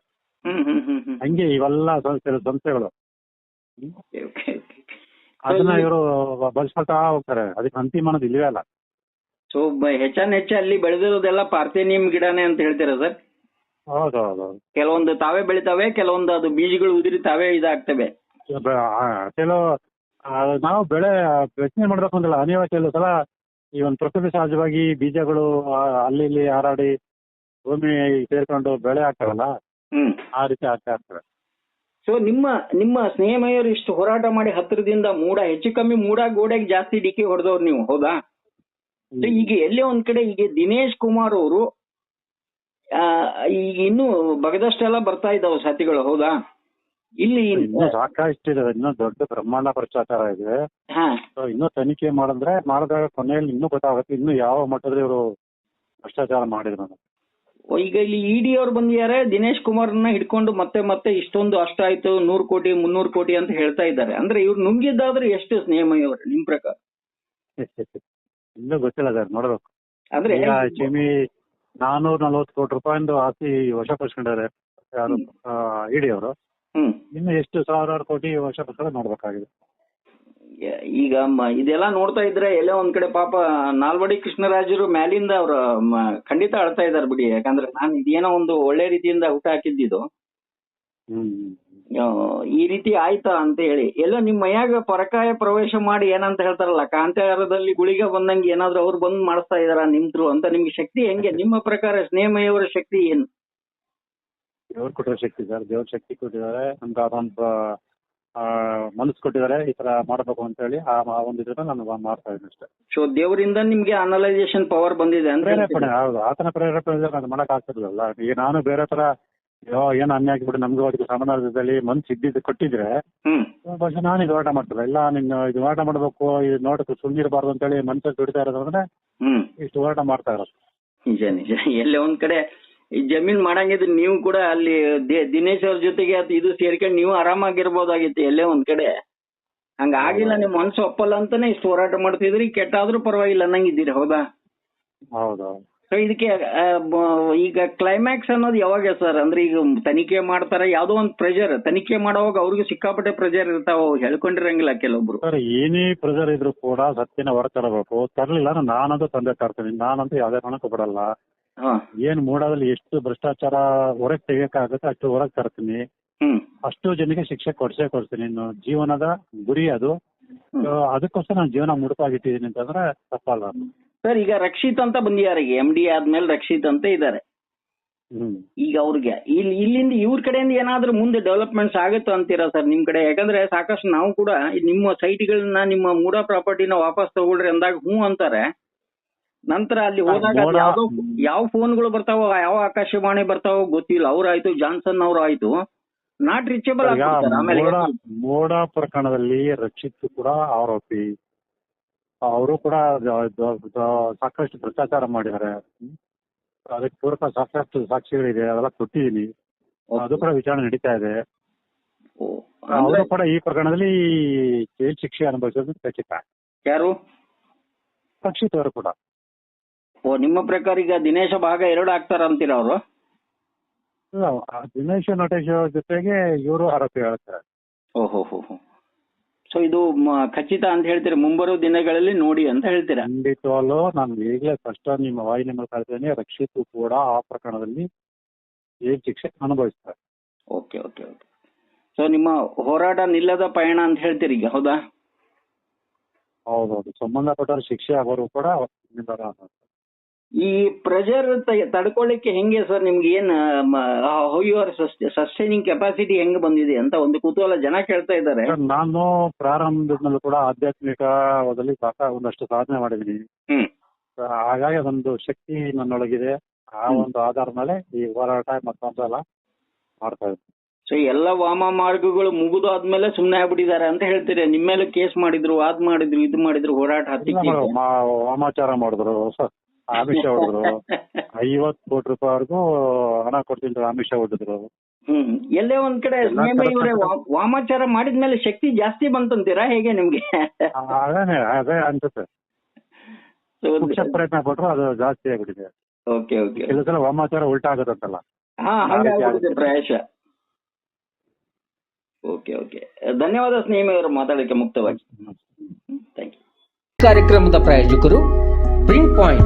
ಹಂಗೆ ಇವೆಲ್ಲ ಸಂಸ್ಥೆ ಸಂಸ್ಥೆಗಳು. ಅದನ್ನ ಇವರು ಬಳಸ್ಕೊಳ್ತಾ ಹೋಗ್ತಾರೆ. ಅದಕ್ಕೆ ಅಂತಿಮ ಅನ್ನೋದು ಇಲ್ವೇ ಅಲ್ಲ. ಸೊ ಹೆಚ್ಚಾನ್ ಹೆಚ್ಚು ಅಲ್ಲಿ ಬೆಳೆದಿರೋದೆಲ್ಲ ಪಾರ್ಥೇನಿಯಂ ಗಿಡನೇ ಅಂತ ಹೇಳ್ತೀರಾ ಸರ್? ಹೌದೌದು. ಹೌದು ಹೌದು ಕೆಲವೊಂದು ತಾವೇ ಬೆಳಿತಾವೆ ಕೆಲವೊಂದು ಅದು ಬೀಜಗಳು ಉದುರಿ ತಾವೇ ಇದಾಗ್ತವೆ. ಕೆಲವು ನಾವು ಬೆಳೆ ಯೋಚನೆ ಮಾಡ್ಬೇಕು ಅಂದಿಲ್ಲ. ಅನಿವಾರ್ಯ ಕೆಲವು ಸಲ ಈ ಒಂದು ಪ್ರಕೃತಿ ಸಹಜವಾಗಿ ಬೀಜಗಳು ಅಲ್ಲಿ ಇಲ್ಲಿ ಹಾರಾಡಿ ಭೂಮಿ ಸೇರ್ಕೊಂಡು ಬೆಳೆ ಆಗ್ತಾವಲ್ಲ ಹ್ಮ್. ಆ ರೀತಿ ಆಗ್ತಾ ಇರ್ತವೆ. ಸೊ ನಿಮ್ಮ ನಿಮ್ಮ ಸ್ನೇಹಮಯರು ಇಷ್ಟು ಹೋರಾಟ ಮಾಡಿ ಹತ್ತಿರದಿಂದ ಮೂಡ ಹೆಚ್ಚು ಕಮ್ಮಿ ಮೂಡ ಗೋಡೆಗೆ ಜಾಸ್ತಿ ಡಿಕ್ಕಿ ಹೊಡೆದವ್ರು ನೀವು ಹೌದಾ? ಈಗ ಎಲ್ಲೇ ಒಂದ್ ಕಡೆ ಈಗ ದಿನೇಶ್ ಕುಮಾರ್ ಅವರು ಈಗ ಇನ್ನು ಬಗದಷ್ಟೆಲ್ಲ ಬರ್ತಾ ಇದ್ದಾವೆ ಸತಿಗಳು ಹೌದಾ? ಇಲ್ಲಿ ಇನ್ನೂ ಸಾಕಷ್ಟು ಇದಾವೆ ಇನ್ನೂ ದೊಡ್ಡ ಬ್ರಹ್ಮಾಂಡ ಭ್ರಷ್ಟಾಚಾರ ಇದೆ. ಇನ್ನೂ ತನಿಖೆ ಮಾಡಿದ್ರೆ ಮಾಡಿದಾಗ ಕೊನೆಯಲ್ಲಿ ಇನ್ನೂ ಗೊತ್ತಾಗುತ್ತೆ ಇನ್ನು ಯಾವ ಮಟ್ಟದಲ್ಲಿ ಇವರು ಭ್ರಷ್ಟಾಚಾರ ಮಾಡಿದ್ರು ಈಗ ಇಲ್ಲಿ ಇಡಿ ಅವ್ರು ಬಂದಿದ್ದಾರೆ. ದಿನೇಶ್ ಕುಮಾರ್ನ ಹಿಡ್ಕೊಂಡು ಮತ್ತೆ ಮತ್ತೆ ಇಷ್ಟೊಂದು ಅಷ್ಟಾಯ್ತು ನೂರು ಕೋಟಿ ಮುನ್ನೂರು ಕೋಟಿ ಅಂತ ಹೇಳ್ತಾ ಇದ್ದಾರೆ. ಅಂದ್ರೆ ಇವ್ರು ನುಂಗಿದ್ದಾದ್ರೆ ಎಷ್ಟು ಸ್ನೇಹಮಯ ಅವ್ರೆ ನಿಮ್ ಪ್ರಕಾರ? ಇನ್ನೂ ಗೊತ್ತಿಲ್ಲ ಸರ್ ನೋಡ್ಬೇಕು. ಅಂದ್ರೆ ಚಿಮಿ ನಾನೂರ ನಲ್ವತ್ತು ಕೋಟಿ ರೂಪಾಯಿಂದು ಆಸ್ತಿ ವರ್ಷ ಯಾರು ಇಡಿ ಅವರು. ಹ್ಮ್. ಇನ್ನು ಎಷ್ಟು ಸಾವಿರಾರು ಕೋಟಿ ವಶಪಡಿಸ್ಕೊಂಡು ನೋಡ್ಬೇಕಾಗಿದೆ. ಈಗ ಇದೆಲ್ಲ ನೋಡ್ತಾ ಇದ್ರೆ ಎಲ್ಲೋ ಒಂದ್ ಕಡೆ ಪಾಪ ನಾಲ್ವಡಿ ಕೃಷ್ಣರಾಜರು ಮ್ಯಾಲಿಂದ ಅವ್ರ ಖಂಡಿತ ಅಳ್ತಾ ಇದಾರೆ ಬಿಡಿ. ಯಾಕಂದ್ರೆ ನಾನು ಇದೇನೋ ಒಂದು ಒಳ್ಳೆ ರೀತಿಯಿಂದ ಊಟ ಹಾಕಿದ್ದಿದ್ದು ಈ ರೀತಿ ಆಯ್ತಾ ಅಂತ ಹೇಳಿ. ಎಲ್ಲ ನಿಮ್ ಮೈಯಾಗ ಪರಕಾಯ ಪ್ರವೇಶ ಮಾಡಿ ಏನಂತ ಹೇಳ್ತಾರಲ್ಲ ಕಾಂತಾರದಲ್ಲಿ ಗುಳಿಗೆ ಬಂದಂಗೆ ಏನಾದ್ರು ಅವ್ರು ಬಂದ್ ಮಾಡಿಸ್ತಾ ಇದಾರ ನಿಮ್ ಥ್ರೂ ಅಂತ ನಿಮ್ಗೆ ಶಕ್ತಿ ಹೆಂಗೆ? ನಿಮ್ಮ ಪ್ರಕಾರ ಸ್ನೇಹಮಯವರ ಶಕ್ತಿ ಏನು? ದೇವ್ರು ಕೊಟ್ಟಿರೋ ಶಕ್ತಿ ಸರ್ ದೇವ್ರ ಶಕ್ತಿ ಕೊಟ್ಟಿದ್ದಾರೆ. ನಮ್ಗೆ ಅದೊಂದು ಮನಸ್ಸು ಕೊಟ್ಟಿದ್ದಾರೆ ಈ ತರ ಮಾಡಬೇಕು ಅಂತ ಹೇಳಿ ಆ ಒಂದು ಇದ್ರ ನಾನು ಮಾಡ್ತಾ ಇದ್ದೀನಿ ಅಷ್ಟೇ. ಸೊ ದೇವರಿಂದ ನಿಮ್ಗೆ ಅನಲೈಸೇಷನ್ ಪವರ್ ಬಂದಿದೆ ಅಂದ್ರೆ ಹೌದು. ಆತನ ಪ್ರೇರೇಪಣೆ ನಾನು ಮಾಡಕ್ ಆಗ್ತಿರ್ಲಿಲ್ಲ. ಈಗ ನಾನು ಬೇರೆ ತರ ಏನ್ ಅನ್ಯ ಆಗಿಬಿಟ್ಟು ನಮ್ಗೆ ಅದಕ್ಕೆ ಸಮಾನಾರ್ಥದಲ್ಲಿ ಮನ್ಸು ಇದ್ದಿದ್ದು ಕೊಟ್ಟಿದ್ರೆ ಬಹುಶಃ ನಾನು ಇದು ಹೋರಾಟ ಮಾಡ್ತಿಲ್ಲ ಇಲ್ಲ ನಿನ್ನ ಇದು ಹೋರಾಟ ಮಾಡ್ಬೇಕು ಇದು ನೋಡಕ್ಕೆ ಅಂತ ಹೇಳಿ ಮನ್ಸಲ್ಲಿ ದುಡಿತಾ ಇರೋದಂದ್ರೆ ಇಷ್ಟು ಹೋರಾಟ ಮಾಡ್ತಾ ಇರೋದು. ನಿಜ ನಿಜ. ಎಲ್ಲೇ ಒಂದ್ ಕಡೆ ಈ ಜಮೀನ್ ಮಾಡಂಗಿದ್ರೆ ನೀವು ಕೂಡ ಅಲ್ಲಿ ದಿ- ದಿನೇಶ್ ಅವ್ರ ಜೊತೆಗೆ ಅದು ಇದು ಸೇರ್ಕೊಂಡು ನೀವು ಆರಾಮಾಗಿರ್ಬೋದಾಗಿತ್ತು ಎಲ್ಲೇ ಒಂದ್ ಕಡೆ. ಹಂಗ ಆಗಿಲ್ಲ ನಿಮ್ ಮನ್ಸು ಒಪ್ಪಲ್ಲ ಅಂತಾನೆ ಇಷ್ಟು ಹೋರಾಟ ಮಾಡ್ತಿದ್ರಿ ಕೆಟ್ಟಾದ್ರೂ ಪರವಾಗಿಲ್ಲ ಅನ್ನಂಗಿದ್ದೀರಿ ಹೌದಾ? ಹೌದೌದು ಸೊ ಇದಕ್ಕೆ ಆ, ಬ- ಈಗ ಕ್ಲೈಮ್ಯಾಕ್ಸ್ ಅನ್ನೋದು ಯಾವಾಗ ಸರ್? ಅಂದ್ರೆ ಈಗ ತನಿಖೆ ಮಾಡ್ತಾರೆ ಯಾವ್ದೋ ಒಂದ್ ಪ್ರೆಷರ್ ತನಿಖೆ ಮಾಡೋವಾಗ ಅವ್ರಿಗೂ ಸಿಕ್ಕಾಪಟ್ಟೆ ಪ್ರೆಷರ್ ಇರ್ತಾವ ಅವು ಹೇಳ್ಕೊಂಡಿರಂಗಿಲ್ಲ ಕೆಲವೊಬ್ರು. ಸರ್ ಏನೇ ಪ್ರೆಷರ್ ಇದ್ರು ಕೂಡ ಸತ್ಯನ ಹೊರ ತರಬೇಕು ತರಲಿಲ್ಲ ಅಂದ್ರೆ ನಾನಂತೂ ತಂದೆ ತರ್ತೀನಿ ನಾನಂತೂ ಯಾವ್ದೇ ಕಾರಣಕ್ಕೂ ಬಿಡಲ್ಲ ಹಾ ಏನ್ ಮೂಡಾದಲ್ಲಿ ಎಷ್ಟು ಭ್ರಷ್ಟಾಚಾರ ಹೊರಗೆ ತೆಗಿಯಕಾಗುತ್ತೆ ಅಷ್ಟು ಹೊರಗೆ ತರ್ತೀನಿ. ಹ್ಮ್. ಅಷ್ಟು ಜನಕ್ಕೆ ಶಿಕ್ಷೆ ಕೊಡ್ಸೇ ಕೊಡ್ತೀನಿ. ಜೀವನದ ಗುರಿ ಅದು. ಅದಕ್ಕೋಸ್ಕರ ನಾನು ಜೀವನ ಮುಡುಪಾಗಿಟ್ಟಿದ್ದೀನಿ ಅಂತಂದ್ರೆ ತಪ್ಪಲ್ಲ. ಸರ್ ಈಗ ರಕ್ಷಿತ್ ಅಂತ ಬಂದಿದ್ದಾರೆ. ಎಂ ಡಿ ಆದ್ಮೇಲೆ ರಕ್ಷಿತ್ ಅಂತ ಇದ್ದಾರೆ. ಈಗ ಅವ್ರಿಗೆ. ಇಲ್ಲಿ ಇಲ್ಲಿಂದ ಇವ್ರ ಕಡೆಯಿಂದ ಏನಾದ್ರೂ ಮುಂದೆ ಡೆವಲಪ್ಮೆಂಟ್ಸ್ ಆಗುತ್ತೋ ಅಂತೀರಾ ಸರ್ ನಿಮ್ ಕಡೆ? ಯಾಕಂದ್ರೆ ಸಾಕಷ್ಟು ನಾವು ಕೂಡ ನಿಮ್ಮ ಸೈಟ್ಗಳನ್ನ ನಿಮ್ಮ ಮೂಡ ಪ್ರಾಪರ್ಟಿನ ವಾಪಸ್ ತಗೊಳ್ರಿ ಅಂದಾಗ ಹ್ಞೂ ಅಂತಾರೆ. ನಂತರ ಅಲ್ಲಿ ಹೋದಾಗ ಯಾವ್ದೋ ಯಾವ ಫೋನ್ಗಳು ಬರ್ತಾವೋ ಯಾವ ಆಕಾಶವಾಣಿ ಬರ್ತಾವೋ ಗೊತ್ತಿಲ್ಲ. ಅವ್ರಾಯ್ತು ಜಾನ್ಸನ್ ಅವ್ರು ಆಯ್ತು. ನಾಟ್ ರೀಚೇಬಲ್ ಮೋಡಾ ಆಮೇಲೆ. ಮೋಡ ಪ್ರಕರಣದಲ್ಲಿ ರಕ್ಷಿತ್ ಕೂಡ ಆರೋಪಿ. ಅವರು ಕೂಡ ಸಾಕಷ್ಟು ಭ್ರಷ್ಟಾಚಾರ ಮಾಡಿದ್ದಾರೆ. ಅದಕ್ಕೆ ಪೂರಕ ಸಾಕಷ್ಟು ಸಾಕ್ಷಿಗಳಿದೆ ಅದೆಲ್ಲ ಕೊಟ್ಟಿದ್ದೀನಿ ಅದು ಕೂಡ ವಿಚಾರಣೆ ನಡೀತಾ ಇದೆ. ಅವರು ಕೂಡ ಈ ಪ್ರಕರಣದಲ್ಲಿ ಜೈಲ್ ಶಿಕ್ಷೆ ಅನುಭವಿಸೋದು ಖಚಿತ. ಯಾರು? ರಕ್ಷಿತ್ ಅವರು ಕೂಡ. ಓ ನಿಮ್ಮ ಪ್ರಕಾರ ಈಗ ದಿನೇಶ ಭಾಗ ಎರಡು ಆಗ್ತಾರ ಅಂತೀರ ಅವರು? ಇಲ್ಲ, ಆ ದಿನೇಶ್ ನಟೇಶ್ ಅವ್ರ ಜೊತೆಗೆ ಇವರು ಆರೋಪಿ ಹೇಳ್ತಾರೆ ಓಹೋ ಹೋ ಹೋ. ಸೊ ಇದು ಮ- ಖಚಿತ ಅಂತ ಹೇಳ್ತೀರಾ? ಮುಂಬರುವ ದಿನಗಳಲ್ಲಿ ನೋಡಿ ಅಂತ ಹೇಳ್ತೀರಾ? ಖಂಡಿತವಾಗ್ಲೂ ನಾನು ಈಗಲೇ ಫಸ್ಟ್ ನಿಮ್ಮ ವಾಹಿನಿ ಮೂಲಕ ಹೇಳ್ತೇನೆ ರಕ್ಷಿತ್ ಕೂಡ ಆ ಪ್ರಕರಣದಲ್ಲಿ ಏನ್ ಶಿಕ್ಷೆ ಅನುಭವಿಸ್ತಾರೆ. Okay okay okay. ಸೊ ನಿಮ್ಮ ಹೋರಾಟ ನಿಲ್ಲದ ಪಯಣ ಅಂತ ಹೇಳ್ತೀರಿ ಈಗ ಹೌದಾ? ಹೌದೌದು. ಸಂಬಂಧಪಟ್ಟವರು ಶಿಕ್ಷೆ ಆಗೋರು ಕೂಡ ನಿಲ್ಲದ ಆಗ್ತಾರೆ. ಈ ಪ್ರೆಷರ್ ತಡ್ಕೊಳ್ಳಿಕ್ಕೆ ಹೆಂಗೆ ಸರ್ ನಿಮ್ಗೆ ಏನ್ ಹೌ ಯುವರ್ ಸಸ್ಟೈನಿಂಗ್ ಕೆಪಾಸಿಟಿ ಹೆಂಗ್ ಬಂದಿದೆ ಅಂತ ಒಂದು ಕುತೂಹಲ ಜನ ಕೇಳ್ತಾ ಇದ್ದಾರೆ. ಸರ್, ನಾನು ಪ್ರಾರಂಭದಲ್ಲೂ ಕೂಡ ಆಧ್ಯಾತ್ಮಿಕದಲ್ಲಿ ಸಾಕ ಒಂದಷ್ಟು ಸಾಧನೆ ಮಾಡಿದ್ದೀನಿ. ಹ್ಮ್. ಹಾಗಾಗಿ ಅದೊಂದು ಶಕ್ತಿ ನನ್ನೊಳಗಿದೆ. ಆ ಒಂದು ಆಧಾರ ಮೇಲೆ ಈ ಹೋರಾಟ ಮತ್ತೊಂದೆಲ್ಲ ಮಾಡ್ತಾ ಇದ್ದೀನಿ. ಸೊ ಎಲ್ಲ ವಾಮ ಮಾರ್ಗಗಳು ಮುಗಿದಾದ್ಮೇಲೆ ಸುಮ್ನೆ ಆಗ್ಬಿಟ್ಟಿದ್ದಾರೆ ಅಂತ ಹೇಳ್ತೀರಿ. ನಿಮ್ಮ ಮೇಲೆ ಕೇಸ್ ಮಾಡಿದ್ರು ಅದ್ ಮಾಡಿದ್ರು ಇದು ಮಾಡಿದ್ರು ಹೋರಾಟ ಹತ್ತಿ ವಾಮಾಚಾರ ಮಾಡಿದ್ರು ಸ- ಆಮಿಷ ಹೊಡೆದ್ರು. ಐವತ್ತು ಕೋಟಿ ರೂಪಾಯಿವರೆಗೂ ಹಣ ಕೊಡ್ತಿದ್ರು ಅಮಿಷ ಆಮಿಷ ಹೊಡೆದ್ರು. ಹ್ಮ್ ಎಲ್ಲೇ ಒಂದ್ ಕಡೆ ಇವ್ರೆ ವಾಮಾಚಾರ ಮಾಡಿದ್ಮೇಲೆ ಶಕ್ತಿ ಜಾಸ್ತಿ ಬಂತಂತೀರಾ? ಹೇಗೆ ನಿಮ್ಗೆ? ಅದೇನೆ ಅದೇ ಅನ್ಸುತ್ತೆ. ಪ್ರಯತ್ನ ಪಟ್ರು ಅದು ಜಾಸ್ತಿ ಆಗ್ಬಿಟ್ಟಿದೆ. Okay okay. ಕೆಲವು ಸಲ ವಾಮಾಚಾರ ಉಲ್ಟಾ ಆಗುತ್ತಲ್ಲ ಹಾ ಆ ರೀತಿ ಹಂಗಾಗ್ಬಿಡುತ್ತೆ ಆಗುತ್ತೆ. ಪ್ರಾಯಶ ಓಕೆ ಓಕೆ. ಧನ್ಯವಾದ ಸ್ನೇಹಿತರು ಮಾತಾಡಕ್ಕೆ ಮುಕ್ತವಾಗಿ. ಥ್ಯಾಂಕ್ ಯು ಕಾರ್ಯಕ್ರಮದ ಪ್ರಾಯೋಜಕರು ಪ್ರಿಂಟ್ ಪಾಯಿಂಟ್